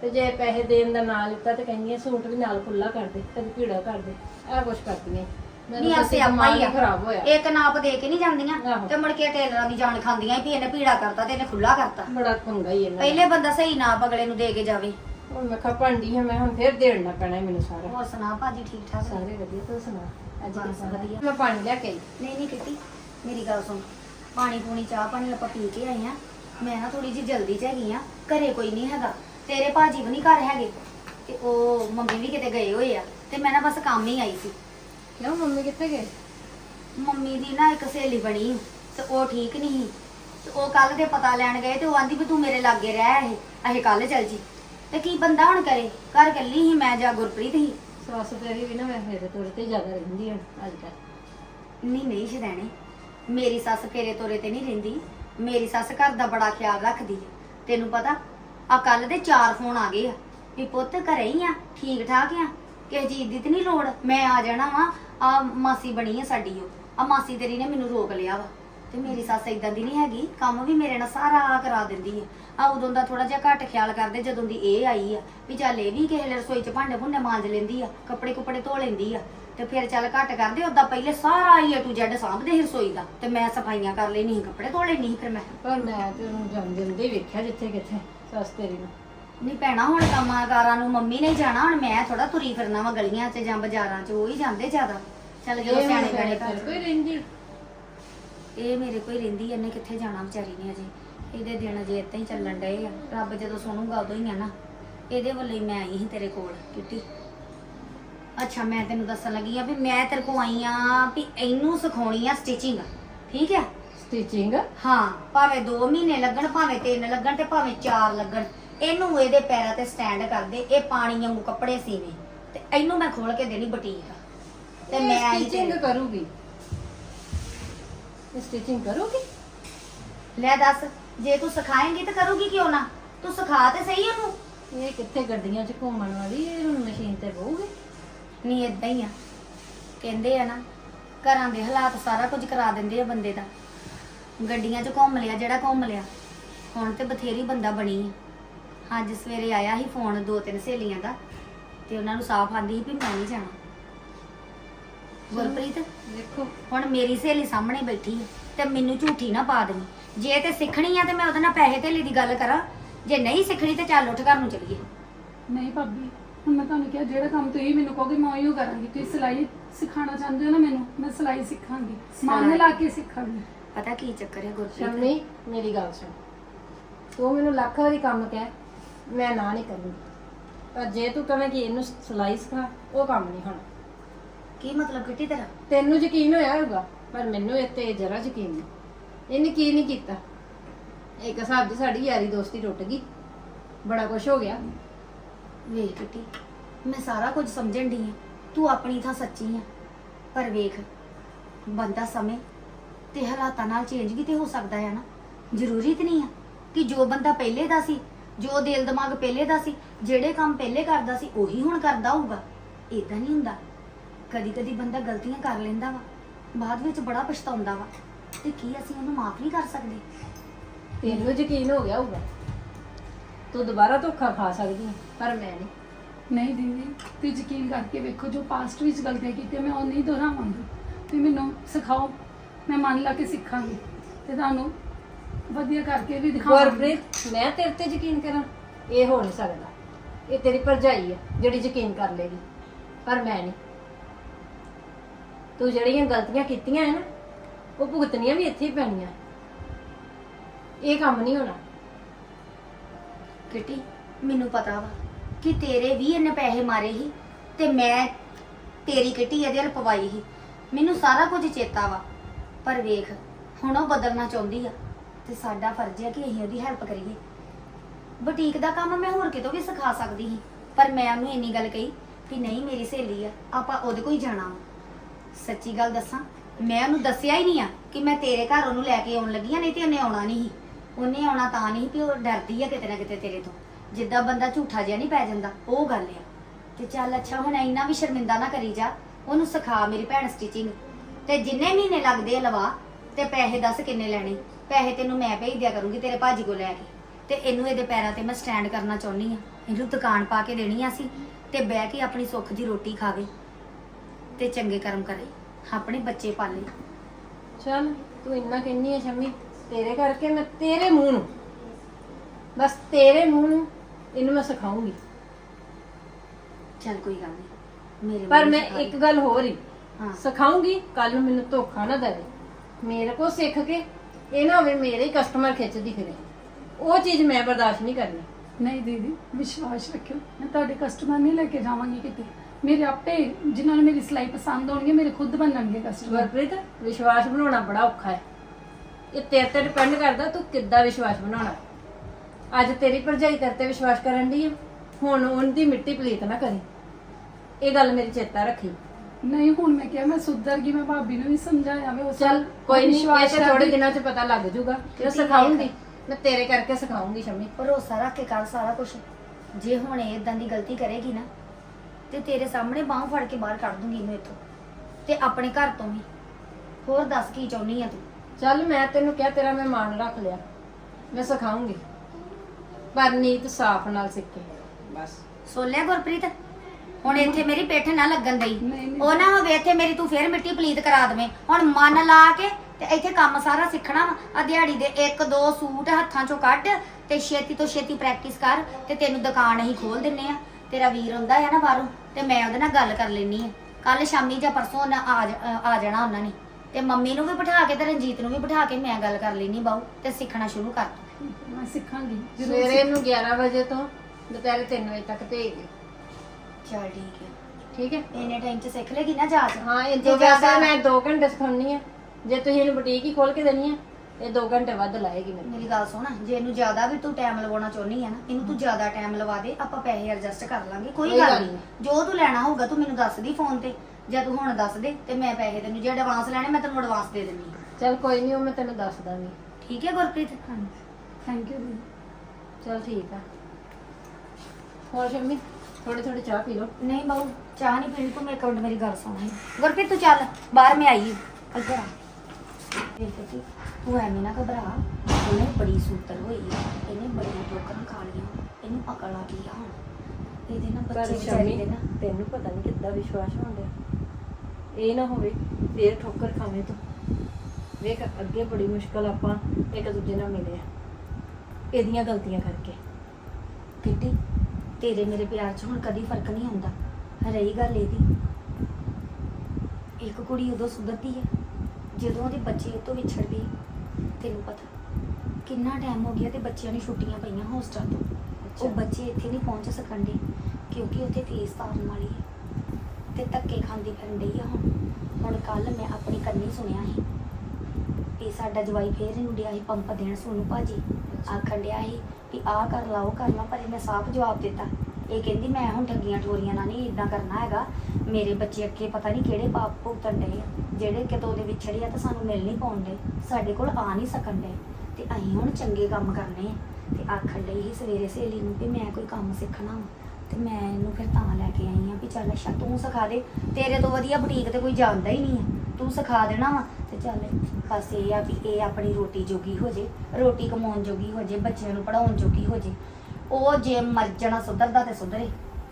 ਤੇ ਜੇ ਪੈਸੇ ਦੇਣ ਦਾ ਨਾਂ ਲਿੱਤਾ ਤੇ ਕਹਿੰਦੀਆਂ ਸੂਟ ਵੀ ਨਾਲ ਖੁੱਲਾ ਕਰ ਦੇ ਤੇ ਭੀੜਾ ਕਰ ਦੇ। ਇਹ ਕੁਛ ਕਰਦੀਆਂ। ਨਹੀਂ ਆਸੇ ਆਪਾਂ ਹੀ ਆ। ਖਰਾਬ ਹੋਇਆ। ਇੱਕ ਨਾਪ ਦੇ ਕੇ ਨਹੀਂ ਜਾਂਦੀਆਂ। ਤੇ ਮੁੜ ਕੇ ਟੇਲਰਾਂ ਦੀ ਜਾਨ ਖਾਂਦੀਆਂ ਵੀ ਇਹਨੇ ਪੀੜਾ ਕਰਤਾ ਤੇ ਇਹਨੇ ਖੁੱਲਾ ਕਰਤਾ। ਬੜਾ ਪੰਗਾ ਹੀ ਇਹਨਾਂ। ਪਹਿਲੇ ਬੰਦਾ ਸਹੀ ਨਾਪ ਅਗਲੇ ਨੂੰ ਦੇ ਕੇ ਜਾਵੇ। ਹੁਣ ਮੈਂ ਖਾ ਭਾਂਡੀ ਹਾਂ ਮੈਂ ਹੁਣ ਫੇਰ ਦੇਣਾ ਪੈਣਾ ਮੈਨੂੰ ਸਾਰਾ। ਹੋਰ ਸੁਣਾ ਭਾਜੀ ਠੀਕ ਠਾਕ? ਸਾਰੇ ਵਧੀਆ ਤੂੰ ਸੁਣਾ? ਅੱਜ ਕਿਸ ਵਧੀਆ। ਮੈਂ ਪਾਣੀ ਲੈ ਕੇ ਆਈ। ਨਹੀਂ ਨਹੀਂ ਕਿਤੀ ਮੇਰੀ ਗੱਲ ਸੁਣ। ਪਾਣੀ ਪੂਣੀ ਚਾਹ ਪਾਣੀ ਆਪਾਂ ਪੀ ਕੇ ਆਏ ਆ। ਮੈਂ ਨਾ ਥੋੜੀ ਜਿਹੀ ਜਲਦੀ ਚ ਹੈਗੀ ਆ ਘਰੇ ਕੋਈ ਨਹੀਂ ਹੈਗਾ। ਤੇਰੇ ਭਾਜੀ ਵੀ ਨਹੀਂ ਘਰ ਹੈਗੇ। ਤੇ ਉਹ ਮੰਮੀ ਵੀ ਕਿਤੇ ਗਏ ਹੋਏ ਆ। ਤੇ ਮੈਂ ਨਾ ਬਸ ਕੰਮ ਹੀ ਆਈ ਸੀ। ਕਿਉਂ ਮੰਮੀ ਕਿੱਥੇ ਗਏ? ਮੰਮੀ ਦੀ ਨਾ ਇੱਕ ਸਹੇਲੀ ਬਣੀ ਤੇ ਉਹ ਠੀਕ ਨਹੀਂ ਸੀ। ਤੇ ਉਹ ਕੱਲ ਦੇ ਪਤਾ ਲੈਣ ਗਏ ਤੇ ਉਹ ਆਂਦੀ ਵੀ ਤੂੰ ਮੇਰੇ ਲਾਗੇ ਰਹਿ ਇਹ ਅਸੀਂ ਕੱਲ ਚੱਲ ਜੀ। ਤੇ ਕੀ ਬੰਦਾ ਹੁਣ ਕਰੇ? ਘਰ ਕੱਲੀ ਹੀ ਮੈਂ ਜਾਂ ਗੁਰਪ੍ਰੀਤ ਹੀ ਸੱਸ ਤੇਰੀ ਵੀ ਨਾ ਮੈਂ ਫੇਰੇ ਤੁਰ ਤੇ ਜ਼ਿਆਦਾ ਰਹਿੰਦੀ ਹੁਣ ਅੱਜ ਕੱਲ ਨਹੀਂ ਨਹੀਂ ਸ਼ਦੈਣੇ ਮੇਰੀ ਸੱਸ ਫੇਰੇ ਤੋਰੇ ਤੇ ਨਹੀਂ ਰਹਿੰਦੀ। ਮੇਰੀ ਸੱਸ ਘਰ ਦਾ ਬੜਾ ਖਿਆਲ ਰੱਖਦੀ ਹੈ ਤੈਨੂੰ ਪਤਾ ਆ ਕੱਲ ਦੇ ਚਾਰ ਫੋਨ ਆ ਗਏ ਆ। ਵੀ ਪੁੱਤ ਘਰੇ ਹੀ ਆ ਠੀਕ ਠਾਕ ਆ। ਕਿਸੇ ਚੀਜ਼ ਦੀ ਤੇ ਨਹੀਂ ਲੋੜ। ਮੈਂ ਆ ਜਾਣਾ ਵਾ ਆ ਮਾਸੀ ਬਣੀ ਆ ਸਾਡੀ ਉਹ। ਆ ਮਾਸੀ ਤੇਰੀ ਨੇ ਮੈਨੂੰ ਰੋਕ ਲਿਆ ਵਾ। ਤੇ ਮੇਰੀ ਸੱਸ ਇਦਾਂ ਦੀ ਨਹੀਂ ਹੈਗੀ। ਕੰਮ ਵੀ ਮੇਰੇ ਨਾਲ ਸਾਰਾ ਕਰਾ ਦਿੰਦੀ ਆ। ਆ ਉਦੋਂ ਦਾ ਥੋੜਾ ਜਿਹਾ ਘੱਟ ਖਿਆਲ ਕਰਦੇ ਜਦੋਂ ਦੀ ਇਹ ਆਈ ਆ ਵੀ ਚੱਲ ਇਹ ਵੀ ਕਿਸੇ ਵੇਲੇ ਰਸੋਈ 'ਚ ਭਾਂਡੇ ਭੁੰਡੇ ਮਾਂਜ ਲੈਂਦੀ ਆ, ਕੱਪੜੇ ਕੁਪੜੇ ਧੋ ਲੈਂਦੀ ਆ। ਤੇ ਫਿਰ ਚੱਲ ਘੱਟ ਕਰਦੇ ਉਦਾਂ ਪਹਿਲੇ ਸਾਰਾ ਹੀ A to Z ਸਾਂਭਦੇ ਸੀ ਰਸੋਈ ਦਾ। ਤੇ ਮੈਂ ਸਫਾਈਆਂ ਕਰ ਲੈਣੀ ਸੀ, ਕੱਪੜੇ ਧੋ ਲੈਣੀ ਸੀ, ਫਿਰ ਮੈਂ ਪਰ ਮੈਂ ਤੇ ਉਹਨੂੰ ਜਾਂਦੇ ਹੁੰਦੇ ਹੀ ਵੇਖਿਆ ਜਿੱਥੇ ਕਿੱਥੇ ਸੱਸ ਤੇਰੀ ਨੂੰ। ਨਹੀਂ ਭੈਣਾ ਹੁਣ ਕੰਮਾਂਕਾਰਾਂ ਨੂੰ ਮੰਮੀ ਨੇ ਹੀ ਜਾਣਾ ਹੁਣ ਮੈਂ ਥੋੜਾ ਤੁਰੀ ਫਿਰਨਾ ਵਾ ਗਲੀਆਂ 'ਚ ਜਾਂ ਬਾਜ਼ਾਰਾਂ 'ਚ ਉਹ ਹੀ ਜਾਂਦੇ ਜ਼ਿਆਦਾ। ਚੱਲ ਜਦੋਂ ਇਹ ਸਿਆਣੇ ਤੇਰੇ ਘਰ ਕੋਈ ਰਹਿੰਦੀ? ਇਹ ਮੇਰੇ ਕੋਈ ਰਹਿੰਦੀ ਇਹਨੇ ਕਿੱਥੇ ਜਾਣਾ ਵਿਚਾਰੀ ਨੇ ਅਜੇ? ਇਹਦੇ ਦਿਨ ਅਜੇ ਏਦਾਂ ਹੀ ਚੱਲਣ ਡਏ ਆ। ਰੱਬ ਜਦੋਂ ਸੁਣੂਗਾ ਉਦੋਂ ਹੀ ਆ ਨਾ। ਇਹਦੇ ਵੱਲੋਂ ਹੀ ਮੈਂ ਆਈ ਸੀ ਤੇਰੇ ਕੋਲ ਕਿੱਟੀ ਅੱਛਾ ਮੈਂ ਤੈਨੂੰ ਦੱਸਣ ਲੱਗੀ ਆ ਵੀ ਮੈਂ ਤੇਰੇ ਕੋ ਆਈ ਆ ਵੀ ਇਹਨੂੰ ਸਿਖਾਉਣੀ ਆ ਸਟਿਚਿੰਗ ਠੀਕ ਆ? ਸਟਿਚਿੰਗ ਹਾਂ ਭਾਵੇਂ 2 ਮਹੀਨੇ ਲੱਗਣ ਭਾਵੇਂ 3 ਲੱਗਣ ਤੇ ਭਾਵੇਂ 4 ਲੱਗਣ। ਇਹਨੂੰ ਇਹਦੇ ਪੈਰਾਂ ਤੇ ਸਟੈਂਡ ਕਰ ਦੇ ਇਹ ਪਾਣੀ ਵਾਂਗੂ ਕੱਪੜੇ ਸੀਵੇ। ਤੇ ਇਹਨੂੰ ਮੈਂ ਖੋਲ ਕੇ ਦੇਣੀ ਬੁਟੀਕ। ਤੇ ਮੈਂ ਸਟਿਚਿੰਗ ਕਰੂਗੀ। ਸਟਿਚਿੰਗ ਕਰੂਗੀ? ਲੈ ਦੱਸ ਜੇ ਤੂੰ ਸਿਖਾਏਂਗੀ ਤਾਂ ਕਰੂਗੀ ਕਿਉਂ ਨਾ? ਤੂੰ ਸਿਖਾ ਤੇ ਸਹੀ ਉਹਨੂੰ। ਇਹ ਕਿੱਥੇ ਗੱਡੀਆਂ 'ਚ ਘੁੰਮਣ ਵਾਲੀ? ਇਹ ਹੁਣ ਮਸ਼ੀਨ ਤੇ ਬਹੂਗੀ। ਨਹੀਂ ਇਦਾਂ ਹੀ ਆ। ਕਹਿੰਦੇ ਆ ਨਾ ਘਰਾਂ ਦੇ ਹਾਲਾਤ ਸਾਰਾ ਕੁਝ ਕਰਾ ਦਿੰਦੇ ਆ ਬੰਦੇ ਦਾ। ਗੱਡੀਆਂ 'ਚ ਘੁੰਮ ਲਿਆ ਜਿਹੜਾ ਘੁੰਮ ਲਿਆ। ਹੁਣ ਤੇ ਬਥੇਰੀ ਬੰਦਾ ਬਣੀ ਆ। ਅੱਜ ਸਵੇਰੇ ਆਇਆ ਸੀ ਫੋਨ ਦੋ ਤਿੰਨ ਸਹੇਲੀਆਂ ਦਾ ਤੇ ਉਹਨਾਂ ਨੂੰ ਸਾਫ਼ ਆਂਦੀ ਸੀ ਵੀ ਮੈਂ ਨਹੀਂ ਜਾਣਾ। ਗੁਰਪ੍ਰੀਤ ਦੇਖੋ। ਹੁਣ ਮੇਰੀ ਸਹੇਲੀ ਸਾਹਮਣੇ ਬੈਠੀ ਹੈ ਤੇ ਮੈਨੂੰ ਝੂਠੀ ਨਾ ਪਾ ਦੇਣੀ ਜੇ ਤੇ ਸਿੱਖਣੀ ਆ ਤੇ ਮੈਂ ਉਹਦੇ ਨਾਲ ਪੈਸੇ ਧੇਲੇ ਦੀ ਗੱਲ ਕਰਾਂ। ਜੇ ਨਹੀਂ ਸਿੱਖਣੀ ਤੇ ਚੱਲ ਉੱਠ ਘਰ ਨੂੰ ਚੱਲੀਏ। ਨਹੀਂ ਭਾਬੀ ਹੁਣ ਮੈਂ ਤੁਹਾਨੂੰ ਕਿਹਾ ਜਿਹੜਾ ਕੰਮ ਤੁਸੀਂ ਮੈਨੂੰ ਕਹੋਗੇ ਮੈਂ ਉਹੀ ਕਰਾਂਗੀ। ਤੁਸੀਂ ਸਿਲਾਈ ਸਿਖਾਉਣਾ ਚਾਹੁੰਦੇ ਹੋ ਨਾ ਮੈਨੂੰ ਮੈਂ ਸਿਲਾਈ ਸਿੱਖਾਂਗੀ। ਮਨ। ਲਾ ਕੇ ਸਿੱਖਾਂਗੀ। ਪਤਾ ਕੀ ਚੱਕਰ ਹੈ ਗੁਰਪ੍ਰੀਤ? ਸ਼ਮੀ ਮੇਰੀ ਗੱਲ ਸੁਣ। ਤੂੰ ਮੈਨੂੰ ਲੱਖ ਵਾਰੀ ਕੰਮ ਕਹਿ ਮੈਂ ਨਾ ਨਹੀਂ ਕਰੂੰਗੀ। ਪਰ ਜੇ ਤੂੰ ਕਵੇਂ ਕਿ ਇਹਨੂੰ ਸਿਲਾਈ ਸਿਖਾ ਉਹ ਕੰਮ ਨਹੀਂ ਹੋਣਾ। ਕੀ ਮਤਲਬ ਕਿੱਟੀ ਤੇਰਾ? ਤੈਨੂੰ ਯਕੀਨ ਹੋਇਆ ਹੋਊਗਾ ਪਰ ਮੈਨੂੰ ਇਹ ਤੇ ਜਰਾ ਯਕੀਨ ਨਹੀਂ। ਇਹਨੇ ਕੀ ਨਹੀਂ ਕੀਤਾ? ਇੱਕ ਹਿਸਾਬ ਦੀ ਸਾਡੀ ਯਾਰੀ ਦੋਸਤੀ ਟੁੱਟ ਗਈ। ਬੜਾ ਕੁਝ ਹੋ ਗਿਆ। ਵੇਖ ਕਿੱਟੀ ਮੈਂ ਸਾਰਾ ਕੁਝ ਸਮਝਣ ਦੀ ਆ। ਤੂੰ ਆਪਣੀ ਥਾਂ ਸੱਚੀ ਆ। ਪਰ ਵੇਖ ਬੰਦਾ ਸਮੇਂ ਤੇ ਹਾਲਾਤਾਂ ਨਾਲ ਚੇਂਜ ਵੀ ਤੇ ਹੋ ਸਕਦਾ ਹੈ ਨਾ। ਜ਼ਰੂਰੀ ਤੇ ਨਹੀਂ ਆ ਕਿ ਜੋ ਬੰਦਾ ਪਹਿਲੇ ਦਾ ਸੀ ਜੋ ਦਿਲ ਦਿਮਾਗ ਪਹਿਲੇ ਦਾ ਸੀ ਜਿਹੜੇ ਕੰਮ ਪਹਿਲੇ ਕਰਦਾ ਸੀ ਉਹੀ ਹੁਣ ਕਰਦਾ ਹੋਊਗਾ। ਇਦਾਂ ਨਹੀਂ ਹੁੰਦਾ। ਕਦੀ ਕਦੀ ਬੰਦਾ ਗਲਤੀਆਂ ਕਰ ਲੈਂਦਾ ਵਾ ਬਾਅਦ ਵਿੱਚ ਬੜਾ ਪਛਤਾਉਂਦਾ ਵਾ। ਤੇ ਕੀ ਅਸੀਂ ਉਹਨੂੰ ਮਾਫ ਨਹੀਂ ਕਰ ਸਕਦੇ? ਤੈਨੂੰ ਯਕੀਨ ਹੋ ਗਿਆ ਹੋਊਗਾ। ਤੂੰ ਦੁਬਾਰਾ ਧੋਖਾ ਖਾ ਸਕਦੀ ਹੈ, ਪਰ ਮੈਂ ਨਹੀਂ। ਨਹੀਂ ਦੀਦੀ ਤੁਸੀਂ ਯਕੀਨ ਕਰਕੇ ਵੇਖੋ ਜੋ ਪਾਸਟ ਵਿੱਚ ਗਲਤੀਆਂ ਕੀਤੀਆਂ ਮੈਂ ਉਹ ਨਹੀਂ ਦੁਹਰਾਵਾਂਗੀ। ਤੁਸੀਂ ਮੈਨੂੰ ਸਿਖਾਓ ਮੈਂ ਮਨ ਲਾ ਕੇ ਸਿੱਖਾਂਗੀ। ਤੇ ਤੁਹਾਨੂੰ ਵਧੀਆ ਕਰਕੇ ਵੀ ਦਿਖਾਵਾਂਗੀ। ਗੁਰਪ੍ਰੀਤ ਮੈਂ ਤੇਰੇ ਤੇ ਯਕੀਨ ਕਰਾਂ ਇਹ ਹੋ ਨਹੀਂ ਸਕਦਾ। ਇਹ ਤੇਰੀ ਭਰਜਾਈ ਹੈ ਜਿਹੜੀ ਯਕੀਨ ਕਰ ਲੇਗੀ। ਪਰ ਮੈਂ ਨਹੀਂ। ਤੂੰ ਜਿਹੜੀਆਂ ਗਲਤੀਆਂ ਕੀਤੀਆਂ ਹੈ ਨਾ ਉਹ ਭੁਗਤਣੀਆਂ ਵੀ ਇੱਥੇ ਹੀ ਪੈਣੀਆਂ। ਇਹ ਕੰਮ ਨਹੀਂ ਹੋਣਾ। ਕਿਟੀ ਮੈਨੂੰ ਪਤਾ ਵਾ ਕਿ ਤੇਰੇ ਵੀ ਇਹਨੇ ਪੈਸੇ ਮਾਰੇ ਸੀ ਤੇ ਮੈਂ ਤੇਰੀ ਕਿਟੀ ਇਹਦੇ ਨਾਲ ਪਵਾਈ ਸੀ। ਮੈਨੂੰ ਸਾਰਾ ਕੁਝ ਚੇਤਾ ਵਾ। ਪਰ ਵੇਖ ਹੁਣ ਉਹ ਬਦਲਣਾ ਚਾਹੁੰਦੀ ਆ। ਤੇ ਸਾਡਾ ਫਰਜ਼ ਹੈ ਕਿ ਅਸੀਂ ਉਹਦੀ ਹੈਲਪ ਕਰੀਏ। ਬੁਟੀਕ ਦਾ ਕੰਮ ਮੈਂ ਹੋਰ ਕਿਤੋਂ ਵੀ ਸਿਖਾ ਸਕਦੀ ਸੀ, ਪਰ ਮੈਂ ਉਹਨੂੰ ਇੰਨੀ ਗੱਲ ਕਹੀ ਕਿ ਨਹੀਂ, ਮੇਰੀ ਸਹੇਲੀ ਆ, ਆਪਾਂ ਉਹਦੇ ਕੋਲ ਹੀ ਜਾਣਾ ਵਾ। ਸੱਚੀ ਗੱਲ ਦੱਸਾਂ, ਮੈਂ ਉਹਨੂੰ ਦੱਸਿਆ ਹੀ ਨਹੀਂ ਆ ਕਿ ਮੈਂ ਤੇਰੇ ਘਰ ਉਹਨੂੰ ਲੈ ਕੇ ਆਉਣ ਲੱਗੀ ਆ, ਨਹੀਂ ਤੇ ਉਹਨੇ ਆਉਣਾ ਨਹੀਂ ਸੀ। ਉਹਨੇ ਆਉਣਾ ਤਾਂ ਨਹੀਂ ਕਿ ਉਹ ਡਰਦੀ ਆ ਕਿਤੇ ਨਾ ਕਿਤੇ ਤੇਰੇ ਤੋਂ। ਜਿੱਦਾਂ ਬੰਦਾ ਝੂਠਾ ਜਿਹਾ ਨਹੀਂ ਪੈ ਜਾਂਦਾ, ਉਹ ਗੱਲ ਆ। ਤੇ ਚੱਲ ਅੱਛਾ, ਹੁਣ ਇੰਨਾ ਵੀ ਸ਼ਰਮਿੰਦਾ ਨਾ ਕਰੀ ਜਾ, ਉਹਨੂੰ ਸਿਖਾ ਮੇਰੀ ਭੈਣ ਸਟਿਚਿੰਗ ਤੇ ਜਿੰਨੇ ਮਹੀਨੇ ਲੱਗਦੇ ਆ ਲਵਾ, ਤੇ ਪੈਸੇ ਦੱਸ ਕਿੰਨੇ ਲੈਣੇ? ਪੈਸੇ ਤੈਨੂੰ ਮੈਂ ਭੇਜ ਦਿਆ ਕਰੂੰਗੀ ਤੇਰੇ ਭਾਜੀ ਕੋਲ ਲੈ ਕੇ। ਤੇ ਇਹਨੂੰ ਇਹਦੇ ਪੈਰਾਂ ਤੇ ਮੈਂ ਸਟੈਂਡ ਕਰਨਾ ਚਾਹੁੰਦੀ ਆ ਇਹਨੂੰ ਦੁਕਾਨ ਪਾ ਕੇ ਦੇਣੀ ਆ ਸੀ ਤੇ ਬਹਿ ਕੇ ਆਪਣੀ ਸੁੱਖ ਦੀ ਰੋਟੀ ਖਾਵੇ ਤੇ ਚੰਗੇ ਕਰਮ ਕਰੇ। ਆਪਣੇ ਬੱਚੇ ਪਾਲੇ। ਚੱਲ ਤੂੰ ਇੰਨਾ ਕਹਿੰਨੀ ਹੈ ਸ਼ਮੀ ਤੇਰੇ ਕਰਕੇ ਮੈਂ ਤੇਰੇ ਮੂੰਹ ਨੂੰ। ਬਸ ਤੇਰੇ ਮੂੰਹ ਨੂੰ ਇਹਨੂੰ ਮੈਂ ਸਿਖਾਉਂਗੀ। ਚੱਲ ਕੋਈ ਗੱਲ ਨਹੀਂ। ਮੇਰੇ ਪਰ ਮੈਂ ਸਿਖਾ ਇੱਕ। ਗੱਲ ਹੋਰ ਹੀ ਹਾਂ। ਸਿਖਾਉਂਗੀ ਕੱਲ ਨੂੰ ਮੈਨੂੰ ਧੋਖਾ ਨਾ ਦੇਵੇ। ਮੇਰੇ ਕੋਲ ਸਿੱਖ ਕੇ ਇਹ ਨਾ ਹੋਵੇ ਮੇਰੇ ਕਸਟਮਰ ਖਿੱਚਦੀ ਫਿਰੇ। ਉਹ ਚੀਜ਼ ਮੈਂ ਬਰਦਾਸ਼ਤ ਨਹੀਂ ਕਰਨੀ। ਨਹੀਂ ਦੀਦੀ ਵਿਸ਼ਵਾਸ ਰੱਖਿਓ। ਮੈਂ ਤੁਹਾਡੇ ਕਸਟਮਰ ਨਹੀਂ ਲੈ ਕੇ ਜਾਵਾਂਗੀ ਕਿਤੇ। ਮੇਰੇ ਆਪੇ ਜਿਨ੍ਹਾਂ ਨੂੰ ਮੇਰੀ ਸਿਲਾਈ ਪਸੰਦ ਆਉਣਗੇ ਮੇਰੇ ਖੁਦ ਬਣਨਗੇ ਕਸਟਮਰ ਗੁਰਪ੍ਰੀਤ ਵਿਸ਼ਵਾਸ ਬਣਾਉਣਾ ਬੜਾ ਔਖਾ ਹੈ। ਇਹ ਤੇਰੇ ਤੇ ਡਿਪੈਂਡ ਕਰਦਾ ਤੂੰ ਕਿੱਦਾਂ ਵਿਸ਼ਵਾਸ ਬਣਾਉਣਾ। ਅੱਜ ਤੇਰੀ ਭਰਜਾਈ ਤੇਰੇ ਤੇ ਵਿਸ਼ਵਾਸ ਕਰਨ ਦੀ ਹੈ ਹੁਣ ਉਹਦੀ ਮਿੱਟੀ ਪਲੀਤ ਨਾ ਕਰੀ। ਇਹ ਗੱਲ ਮੇਰੀ ਚੇਤਾ ਰੱਖੀ। ਨਹੀਂ ਹੁਣ ਮੈਂ ਕਿਹਾ ਮੈਂ ਸੁਧਰ ਗਈ ਮੈਂ ਭਾਬੀ ਨੂੰ ਵੀ ਸਮਝਾਇਆ ਵੇ ਉਸ ਚੱਲ ਕੋਈ ਨਹੀਂ ਇਹ ਥੋੜੇ ਕਰਦੀ। ਦਿਨਾਂ 'ਚ ਪਤਾ ਲੱਗ ਜਾਊਗਾ। ਤੇ ਸਿਖਾਉਂਗੀ ਮੈਂ ਤੇਰੇ ਕਰਕੇ ਸਿਖਾਉਂਗੀ ਸ਼ਮੀ। ਭਰੋਸਾ ਰੱਖ ਕੇ ਕਰ ਸਾਰਾ ਕੁਝ ਜੇ ਹੁਣ ਇਹ ਇਦਾਂ ਦੀ ਗਲਤੀ ਕਰੇਗੀ ਨਾ ਤੇ ਤੇਰੇ ਸਾਹਮਣੇ ਬਾਹ ਫੜ ਕੇ ਬਾਹਰ ਕੱਢ ਦੂੰਗੀ ਇਹਨੂੰ ਇੱਥੋਂ। ਤੇ ਆਪਣੇ ਘਰ ਤੋਂ ਵੀ। ਹੋਰ ਦੱਸ ਕੀ ਚਾਹੁੰਨੀ ਆ ਤੂੰ? ਚੱਲ ਮੈਂ ਤੈਨੂੰ ਕਿਹਾ ਤੇਰਾ ਮੈਂ ਮਾਣ ਰੱਖ ਲਿਆ। ਮੈਂ ਸਿਖਾਉਂਗੀ ਪਰ ਨੀਤ ਸਾਫ਼ ਨਾਲ ਸਿੱਖੇ। ਬਸ। ਸੋਲਿਆ ਗੁਰਪ੍ਰੀਤ? ਹੁਣ ਇੱਥੇ ਮੇਰੀ ਪਿੱਠ ਨਾ ਲੱਗਣ ਦਈ। ਨਹੀਂ, ਨਹੀਂ। ਉਹ ਨਾ ਹੋਵੇ ਇੱਥੇ ਮੇਰੀ ਤੂੰ ਫੇਰ ਮਿੱਟੀ ਪਲੀਤ ਕਰਾ ਦੇਵੇਂ। ਹੁਣ ਮਨ ਲਾ ਕੇ ਤੇ ਇੱਥੇ ਕੰਮ ਸਾਰਾ ਸਿੱਖਣਾ ਵਾ। ਆ ਦਿਹਾੜੀ ਦੇ ਇੱਕ ਦੋ ਸੂਟ ਹੱਥਾਂ ਚੋਂ ਕੱਢ ਤੇ ਛੇਤੀ ਤੋਂ ਛੇਤੀ ਪ੍ਰੈਕਟਿਸ ਕਰ ਤੇ ਤੈਨੂੰ ਦੁਕਾਨ ਅਸੀਂ ਖੋਲ ਦਿੰਨੇ ਆ। ਤੇਰਾ ਵੀਰ ਹੁੰਦਾ ਆ ਨਾ ਬਾਹਰੋਂ ਤੇ ਮੈਂ ਉਹਦੇ ਨਾਲ ਗੱਲ ਕਰ ਲੈਣੀ ਆ। ਕੱਲ ਸ਼ਾਮੀ ਜਾਂ ਪਰਸੋਂ ਨਾ ਆ ਜਾ- ਅ, ਆ ਜਾਣਾ ਉਹਨਾਂ ਨੇ। ਤੇ ਮੰਮੀ ਨੂੰ ਵੀ ਬਿਠਾ ਕੇ ਤੇ ਰਣਜੀਤ ਨੂੰ ਵੀ ਬਿਠਾ ਕੇ ਮੈਂ ਗੱਲ ਕਰ ਲੈਣੀ ਬਾਊ ਤੇ ਸਿੱਖਣਾ ਸ਼ੁਰੂ ਕਰ। ਤੂੰ। ਮੈਂ ਸਿੱਖਾਂਗੀ ਜ਼ਰੂਰ ਸਵੇਰੇ ਨੂੰ 11 ਵਜੇ ਤੋਂ ਦੁਪਹਿਰੇ 3 ਵਜੇ ਤੱਕ ਭੇਜ ਦੇ ਚੱਲ ਠੀਕ ਹੈ। ਠੀਕ ਹੈ? ਇੰਨੇ ਟਾਈਮ ਚ ਸਿੱਖ ਲੇਗੀ ਨਾ ਜਾਚ? ਹਾਂ ਇਹ ਜੇ ਜੋ ਵੈਸੇ ਮੈਂ 2 ਘੰਟੇ ਸਿਖਾਉਣੀ ਹੈ। ਜੇ ਤੁਸੀਂ ਇਹਨੂੰ ਬੁਟੀਕ ਹੀ ਖੋਲ ਕੇ ਦੇਣੀ ਹੈ ਇਹ 2 ਘੰਟੇ ਵੱਧ ਲਾਏਗੀ ਮੈਨੂੰ। ਮੇਰੀ ਗੱਲ ਸੁਣ ਜੇ ਇਹਨੂੰ ਜ਼ਿਆਦਾ ਵੀ ਤੂੰ ਟਾਈਮ ਲਵਾਉਣਾ ਚਾਹੁੰਦੀ ਆ ਨਾ ਇਹਨੂੰ ਤੂੰ ਜ਼ਿਆਦਾ ਟਾਈਮ ਲਵਾ ਦੇ ਆਪਾਂ ਪੈਸੇ ਐਡਜਸਟ ਕਰ ਲਾਂਗੇ ਕੋਈ ਕੋਈ ਗੱਲ ਗੱਲ ਨਹੀਂ। ਜੋ ਤੂੰ ਲੈਣਾ ਹੋਊਗਾ ਤੂੰ ਮੈਨੂੰ ਦੱਸ ਦੀ ਫੋਨ ਤੇ। ਜਾਂ ਤੂੰ ਹੁਣ ਦੱਸ ਦੇ ਤੇ ਮੈਂ ਪੈਸੇ ਤੈਨੂੰ ਜੇ ਐਡਵਾਂਸ ਲੈਣੇ ਮੈਂ ਤੈਨੂੰ ਐਡਵਾਂਸ ਦੇ ਦਿੰਦੀ ਹਾਂ। ਚੱਲ ਕੋਈ ਨਹੀਂ ਉਹ ਮੈਂ ਤੈਨੂੰ ਦੱਸ ਦਾਂਗੀ। ਠੀਕ ਹੈ ਗੁਰਪ੍ਰੀਤ? ਥੈਂਕ ਯੂ ਚੱਲ ਠੀਕ ਆ। ਹੋਰ ਸ਼ਮੀ? ਥੋੜੀ ਥੋੜੀ ਚਾਹ ਪੀ ਲਓ। ਨਹੀਂ ਬਾਊ ਚਾਹ ਨਹੀਂ ਪੀਣੀ ਤੂੰ ਮੇਰੇ ਕੋਲ ਮੇਰੀ ਗੱਲ ਸੁਣ। ਗੁਰਪ੍ਰੀਤ ਤੂੰ ਚੱਲ ਬਾਹਰ ਮੈਂ ਆਈ ਇੱਧਰ ਆ। ਦੇਖ ਦੇਖੀ, ਤੂੰ ਐਵੇਂ ਨਾ ਘਬਰਾ। ਉਹਨੇ ਬੜੀ ਸੂਤਰ ਹੋਈ ਆ। ਇਹਨੇ ਬੜੀਆਂ ਠੋਕਰਾਂ ਖਾ ਲਈਆਂ। ਇਹਨੂੰ ਅਕਲ ਆ ਗਈ ਆ ਹੁਣ। ਇਹਦੇ ਨਾਲ ਪਰ ਬੱਚੇ ਵਿਚਾਰੇ ਸ਼ਮੀ ਦੇ ਨਾ ਤੈਨੂੰ ਪਤਾ ਨਹੀਂ ਕਿੱਦਾਂ ਵਿਸ਼ਵਾਸ ਹੁੰਦਾ ਇਹ ਨਾ ਹੋਵੇ ਫੇਰ ਠੋਕਰ ਖਾਵੇਂ ਤੂੰ। ਵੇਖ ਅੱਗੇ ਬੜੀ ਮੁਸ਼ਕਲ ਆਪਾਂ ਇੱਕ ਦੂਜੇ ਨਾਲ ਮਿਲੇ ਆ। ਇਹਦੀਆਂ ਗਲਤੀਆਂ ਕਰਕੇ। ਕਿੱਡੀ ਤੇਰੇ ਮੇਰੇ ਪਿਆਰ 'ਚ ਹੁਣ ਕਦੀ ਫ਼ਰਕ ਨਹੀਂ ਹੁੰਦਾ ਰਹੀ ਗੱਲ ਇਹਦੀ। ਇੱਕ ਕੁੜੀ ਉਦੋਂ ਸੁਧਰਦੀ ਹੈ ਜਦੋਂ ਉਹਦੇ ਬੱਚੇ ਉਹ ਤੋਂ ਵਿਛੜਦੇ। ਤੈਨੂੰ ਪਤਾ ਕਿੰਨਾ ਟਾਈਮ ਹੋ ਗਿਆ ਤੇ ਬੱਚਿਆਂ ਨੂੰ ਛੁੱਟੀਆਂ ਪਈਆਂ ਹੋਸਟਲ ਤੋਂ। ਉਹ ਬੱਚੇ ਇੱਥੇ ਨਹੀਂ ਪਹੁੰਚ ਸਕਣਦੇ ਕਿਉਂਕਿ ਉੱਥੇ ਫੀਸ ਤਾਰਨ ਵਾਲੀ ਹੈ ਤੇ ਧੱਕੇ ਖਾਂਦੀ ਫਿਰਨ ਡਈ ਆ ਹੁਣ। ਹੁਣ ਕੱਲ ਮੈਂ ਆਪਣੀ ਕੰਨੀ ਸੁਣਿਆ ਸੀ। ਵੀ ਸਾਡਾ ਜਵਾਈ ਫੇਰ ਇਹਨੂੰ ਡਿਆ ਸੀ ਪੰਪ ਦੇਣ ਸੋਨੂੰ ਭਾਜੀ। ਆਖਣ ਡਿਆ ਸੀ ਵੀ ਆਹ ਕਰ ਲਾ, ਉਹ ਕਰ ਲਾ, ਪਰ ਇਹਨੇ ਸਾਫ਼ ਜਵਾਬ ਦਿੱਤਾ। ਇਹ ਕਹਿੰਦੀ, ਮੈਂ ਹੁਣ ਠੱਗੀਆਂ ਠੋਰੀਆਂ ਨਾਲ ਨਹੀਂ ਇਦਾਂ ਕਰਨਾ ਹੈਗਾ। ਮੇਰੇ ਬੱਚੇ ਅੱਗੇ ਪਤਾ ਨਹੀਂ ਕਿਹੜੇ ਪਾਪ ਭੁਗਤਣ ਡਏ ਆ। ਜਿਹੜੇ ਕਿਤੋਂ ਦੇ ਵਿਛੜੇ ਆ ਤਾਂ ਸਾਨੂੰ ਮਿਲ ਨਹੀਂ ਪਾਉਣ ਡਏ। ਸਾਡੇ ਕੋਲ ਆ ਨਹੀਂ ਸਕਣ ਡਏ। ਤੇ ਅਸੀਂ ਹੁਣ ਚੰਗੇ ਕੰਮ ਕਰਨੇ ਆ। ਤੇ ਆਖਣ ਲਈ ਹੀ ਸਵੇਰੇ ਸਹੇਲੀ ਨੂੰ ਵੀ ਮੈਂ ਕੋਈ ਕੰਮ ਸਿੱਖਣਾ ਵਾ। ਤੇ ਮੈਂ ਇਹਨੂੰ ਫਿਰ ਤਾਂ ਲੈ ਕੇ ਆਈ ਆ ਵੀ ਚੱਲ ਅੱਛਾ, ਤੂੰ ਸਿਖਾ ਦੇ। ਤੇਰੇ ਤੋਂ ਵਧੀਆ ਬੁਟੀਕ ਤੇ ਕੋਈ ਜਾਣਦਾ ਹੀ ਨਹੀਂ ਆ। ਤੂੰ ਸਿਖਾ ਦੇਣਾ ਵਾ ਤੇ ਚੱਲ ਬਸ ਇਹ ਆ ਵੀ ਇਹ ਆਪਣੀ ਰੋਟੀ ਜੋਗੀ ਹੋ ਜੇ ਰੋਟੀ ਕਮਾਉਣ ਜੋਗੀ ਹੋ ਜੇ ਬੱਚਿਆਂ ਨੂੰ ਪੜਾਉਣ ਜੋਗੀ ਹੋ ਜੇ ਉਹ ਜੇ ਮਰ ਜਾਣਾ ਸੁਧਰਦਾ ਤੇ ਸੁਧਰੇ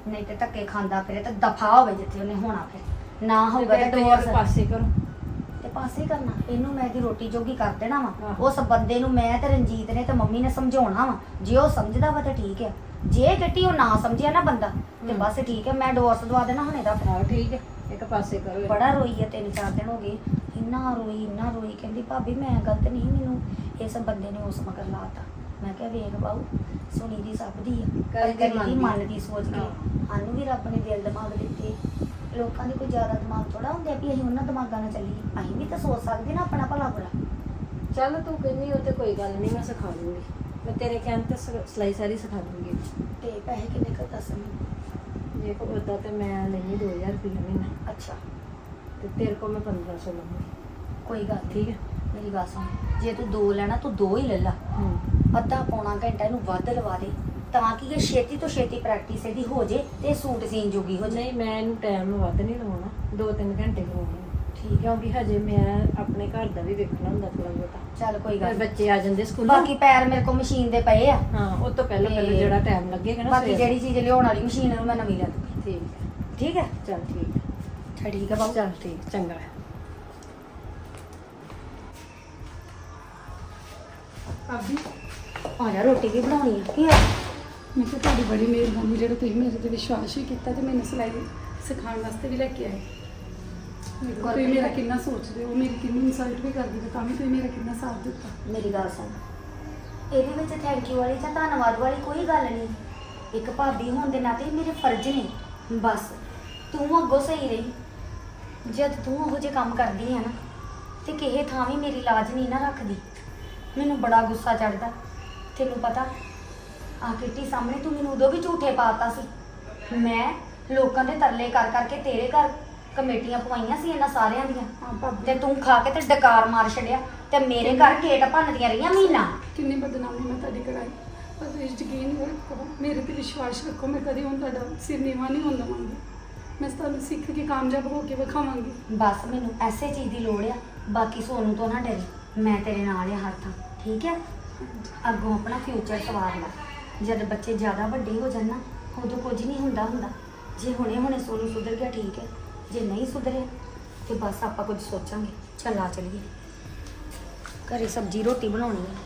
ਨਹੀਂ ਤੇ ਧੱਕੇ ਖਾਂਦਾ ਫਿਰੇ ਤੇ ਦਫਾ ਹੋਵੇ ਜਿੱਥੇ ਉਹਨੇ ਹੋਣਾ ਫਿਰ ਨਾ ਹੋਊਗਾ ਤੇ ਡੋਰ ਪਾਸੇ ਕਰੋ ਤੇ ਪਾਸੇ ਕਰਨਾ ਇਹਨੂੰ ਮੈਂ ਦੀ ਰੋਟੀ ਜੋਗੀ ਕਰ ਦੇਣਾ ਵਾ। ਉਸ ਬੰਦੇ ਨੂੰ ਮੈਂ ਤੇ ਰਣਜੀਤ ਨੇ ਤੇ ਮੰਮੀ ਨੇ ਸਮਝਾਉਣਾ ਵਾ ਜੇ ਉਹ ਸਮਝਦਾ ਵਾ ਤਾਂ ਠੀਕ ਹੈ ਜੇ ਗੱਟੀ ਉਹ ਨਾ ਸਮਝਿਆ ਨਾ ਬੰਦਾ ਤੇ। ਬਸ ਠੀਕ ਹੈ ਮੈਂ ਡੋਰਸ ਦਵਾ ਦੇਣਾ ਹੁਣ ਹਾਂ ਠੀਕ ਹੈ ਇੱਕ ਪਾਸੇ ਕਰੋ। ਬੜਾ ਰੋਈ ਆ ਤਿੰਨ ਚਾਰ ਦਿਨ ਹੋ ਗਏ ਇੰਨਾ ਰੋਈ ਇੰਨਾ ਰੋਈ ਕਹਿੰਦੀ ਭਾਬੀ ਮੈਂ ਗਲਤ ਨਹੀਂ ਮੈਨੂੰ ਇਸ ਬੰਦੇ ਨੇ ਉਸ ਮਗਰ ਲਾਤਾ। ਮੈਂ ਕਿਹਾ ਵੇਖ ਬਾਊ ਸੁਣੀ ਦੀ ਸਭ ਦੀ ਆ ਪਰ ਕਰੀ ਦੀ ਕਰੀ ਦੀ ਮਨ ਸੋਚ ਕੇ। ਸਾਨੂੰ ਵੀ ਰੱਬ ਨੇ ਦਿਲ ਦਿਮਾਗ ਦਿੱਤੇ। ਲੋਕਾਂ ਦੇ ਕੋਈ ਜ਼ਿਆਦਾ ਦਿਮਾਗ ਥੋੜਾ ਹੁੰਦਾ ਵੀ ਅਸੀਂ ਉਹਨਾਂ ਦਿਮਾਗਾਂ ਨਾਲ ਚੱਲੀਏ। ਅਸੀਂ ਵੀ ਤਾਂ ਸੋਚ ਸਕਦੇ ਨਾ ਆਪਣਾ ਭਲਾ ਬੁਰਾ ਚੱਲ ਤੂੰ ਕਹਿੰਦੀ ਉਹ ਤੇ ਕੋਈ ਗੱਲ ਨਹੀਂ ਮੈਂ ਸਿਖਾ ਦੂੰਗੀ। ਮੈਂ ਤੇਰੇ ਕਹਿਣ ਤੇ ਸ- ਸਿਲਾਈ ਸਾਰੀ ਸਿਖਾ ਦੂੰਗੀ। ਤੇ ਪੈਸੇ ਕਿੰਨੇ ਕੁ ਦੱਸ ਮੈਨੂੰ? ਕੋ ਉਦਾਂ ਤੇ ਮੈਂ ਲੈਣੀ 2000 ਰੁਪਏ ਮਹੀਨਾ। ਅੱਛਾ। ਤੇ ਤੇਰੇ ਕੋ ਮੈਂ 1500 ਲਵਾਂਗੀ ਕੋਈ ਗੱਲ ਨੀ। ਠੀਕ ਹੈ? ਮੇਰੀ ਗੱਲ ਸੁਣ। ਜੇ ਤੂੰ ਦੋ ਲੈਣਾ ਤੂੰ ਦੋ ਹੀ ਲੈ ਲਾ। ਹੂੰ। ਅੱਧਾ ਪੌਣਾ ਘੰਟਾ ਇਹਨੂੰ ਵੱਧ ਲਵਾ ਦੇ। ਤਾਂ ਕਿ ਇਹ ਛੇਤੀ ਤੋਂ ਛੇਤੀ ਪ੍ਰੈਕਟਿਸ ਇਹਦੀ ਹੋ ਜੇ ਤੇ ਇਹ ਸੂਟ ਸੀਨ ਜੋਗੀ ਹੋ ਜੇ। ਨਹੀਂ ਮੈਂ ਇਹਨੂੰ ਟਾਈਮ ਵੱਧ ਨਹੀਂ ਲਵਾਉਣਾ। 2-3 ਘੰਟੇ ਲਵਾਉਣੇ। ਠੀਕ ਹੈ। ਕਿਉਂਕਿ ਹਜੇ ਮੈਂ ਆਪਣੇ ਘਰ ਦਾ ਵੀ ਵੇਖਣਾ ਹੁੰਦਾ ਥੋੜਾ ਬਹੁਤਾ। ਚੱਲ ਕੋਈ ਫਿਰ ਗੱਲ ਨੀ। ਬੱਚੇ ਆ ਜਾਂਦੇ ਸਕੂਲੋਂ। ਬਾਕੀ ਪੈਰ ਮੇਰੇ ਕੋਲ ਮਸ਼ੀਨ ਦੇ ਪਏ ਆ। ਹਾਂ ਉਹ ਤੋਂ ਪਹਿਲਾਂ ਤੇ ਪਹਿਲਾਂ ਜਿਹੜਾ ਟਾਈਮ ਲੱਗੇਗਾ ਨਾ ਬਾਕੀ ਸਵੇਰ ਜਿਹੜੀ ਚੀਜ਼ ਲਿਆਉਣ ਵਾਲੀ ਮਸ਼ੀਨ ਨੂੰ ਮੈਂ ਨਵੀਂ ਲੈ ਦੂੰਗੀ। ਠੀਕ ਹੈ। ਠੀਕ ਹੈ? ਚੱਲ ਠੀਕ ਹੈ। ਅੱਛਾ ਠੀਕ ਹੈ ਬਾਬੂ ਚੱਲ ਠੀਕ ਚੰਗਾ। ਹੈ ਭਾਬੀ ਆ ਜਾ ਰੋਟੀ ਵੀ ਬਣਾਉਣੀ ਆ ਕੀ ਹੋਇਆ ਮੈਂ ਕਿਹਾ ਤੁਹਾਡੀ ਬੜੀ ਮਿਹਰਬਾਨੀ ਜਿਹੜਾ ਤੁਸੀਂ ਮੇਰੇ ਤੇ ਵਿਸ਼ਵਾਸ ਵੀ ਕੀਤਾ ਤੇ ਮੈਨੂੰ ਸਿਲਾਈ ਸਿਖਾਉਣ ਵਾਸਤੇ ਵੀ ਲੈ ਕੇ ਆਏ। ਤੁਸੀਂ ਮੇਰਾ ਕਿੰਨਾ ਸੋਚਦੇ ਹੋ ਮੇਰੀ ਕਿੰਨੀ ਇਨਸਲਟ ਵੀ ਕਰਦੀ ਤੇ ਤਾਂ ਵੀ ਤੁਸੀਂ ਮੇਰਾ ਕਿੰਨਾ ਸਾਥ ਦਿੱਤਾ। ਮੇਰੀ ਗੱਲ ਸੁਣ ਇਹਦੇ ਵਿੱਚ ਥੈਂਕ ਯੂ ਵਾਲੀ ਜਾਂ ਧੰਨਵਾਦ ਵਾਲੀ ਕੋਈ ਗੱਲ ਨਹੀਂ। ਇੱਕ ਭਾਬੀ ਹੋਣ ਦੇ ਨਾਤੇ ਮੇਰੇ ਫਰਜ਼ ਨੇ ਬਸ। ਤੂੰ ਅੱਗੋਂ ਸਹੀ ਰਹੀ। ਜਦ ਤੂੰ ਉਹੋ ਜਿਹੇ ਕੰਮ ਕਰਦੀ ਹੈ ਨਾ ਤੇ ਕਿਸੇ ਥਾਂ ਵੀ ਮੇਰੀ ਲਾਜ ਨਹੀਂ ਨਾ ਰੱਖਦੀ ਮੈਨੂੰ ਬੜਾ ਗੁੱਸਾ ਚੜਦਾ ਤੈਨੂੰ ਪਤਾ ਆ ਕਿੱਟੀ ਸਾਹਮਣੇ ਤੂੰ ਮੈਨੂੰ ਉਦੋਂ ਵੀ ਝੂਠੇ ਪਾਤਾ ਸੀ। ਮੈਂ ਲੋਕਾਂ ਦੇ ਤਰਲੇ ਕਰ ਕਰਕੇ ਤੇਰੇ ਘਰ ਕਮੇਟੀਆਂ ਪਵਾਈਆਂ ਸੀ ਇਹਨਾਂ ਸਾਰਿਆਂ ਦੀਆਂ। ਤੇ ਤੂੰ ਖਾ ਕੇ ਤੇ ਡਕਾਰ ਮਾਰ ਛੱਡਿਆ ਤੇ ਮੇਰੇ ਘਰ ਗੇਟ ਭੰਨਦੀਆਂ ਰਹੀਆਂ ਮਹੀਨਾ ਕਿੰਨੀ ਬਦਨਾਮੀ ਮੈਂ ਤੁਹਾਡੀ ਕਰਾਈ। ਪਰ ਤੁਸੀਂ ਯਕੀਨ ਰੱਖੋ ਮੇਰੇ ਤੇ ਵਿਸ਼ਵਾਸ ਰੱਖੋ ਮੈਂ ਕਦੇ ਹੁਣ ਤੁਹਾਡਾ ਸਿਰ ਨੀਵਾਂ ਨਹੀਂ ਹੋਣ ਦਵਾਂਗੀ। ਮੈਂ ਤੁਹਾਨੂੰ ਸਿੱਖ ਕੇ ਕਾਮਯਾਬ ਹੋ ਕੇ ਵਿਖਾਵਾਂਗੀ। ਬਸ ਮੈਨੂੰ ਐਸੇ ਚੀਜ਼ ਦੀ ਲੋੜ ਆ, ਬਾਕੀ ਸੋਨੂੰ ਤੋਂ ਨਾ ਡਰੀ। ਮੈਂ ਤੇਰੇ ਨਾਲ ਆ ਹਰ ਥਾਂ, ਠੀਕ ਹੈ ਅੱਗੋਂ ਆਪਣਾ ਫਿਊਚਰ ਸਵਾਰ ਲੈ। ਜਦ ਬੱਚੇ ਜ਼ਿਆਦਾ ਵੱਡੇ ਹੋ ਜਾਣ ਨਾ, ਉਦੋਂ ਕੁਝ ਨਹੀਂ ਹੁੰਦਾ ਹੁੰਦਾ। ਜੇ ਹੁਣੇ ਹੁਣੇ ਸੋਨੂੰ ਸੁਧਰ ਗਿਆ, ਠੀਕ ਹੈ ਜੇ ਨਹੀਂ ਸੁਧਰਿਆ, ਤੇ ਬਸ ਆਪਾਂ ਕੁਝ ਸੋਚਾਂਗੇ। ਚੱਲ ਆ ਚਲੀਏ। ਘਰੇ ਸਬਜ਼ੀ ਰੋਟੀ ਬਣਾਉਣੀ ਹੈ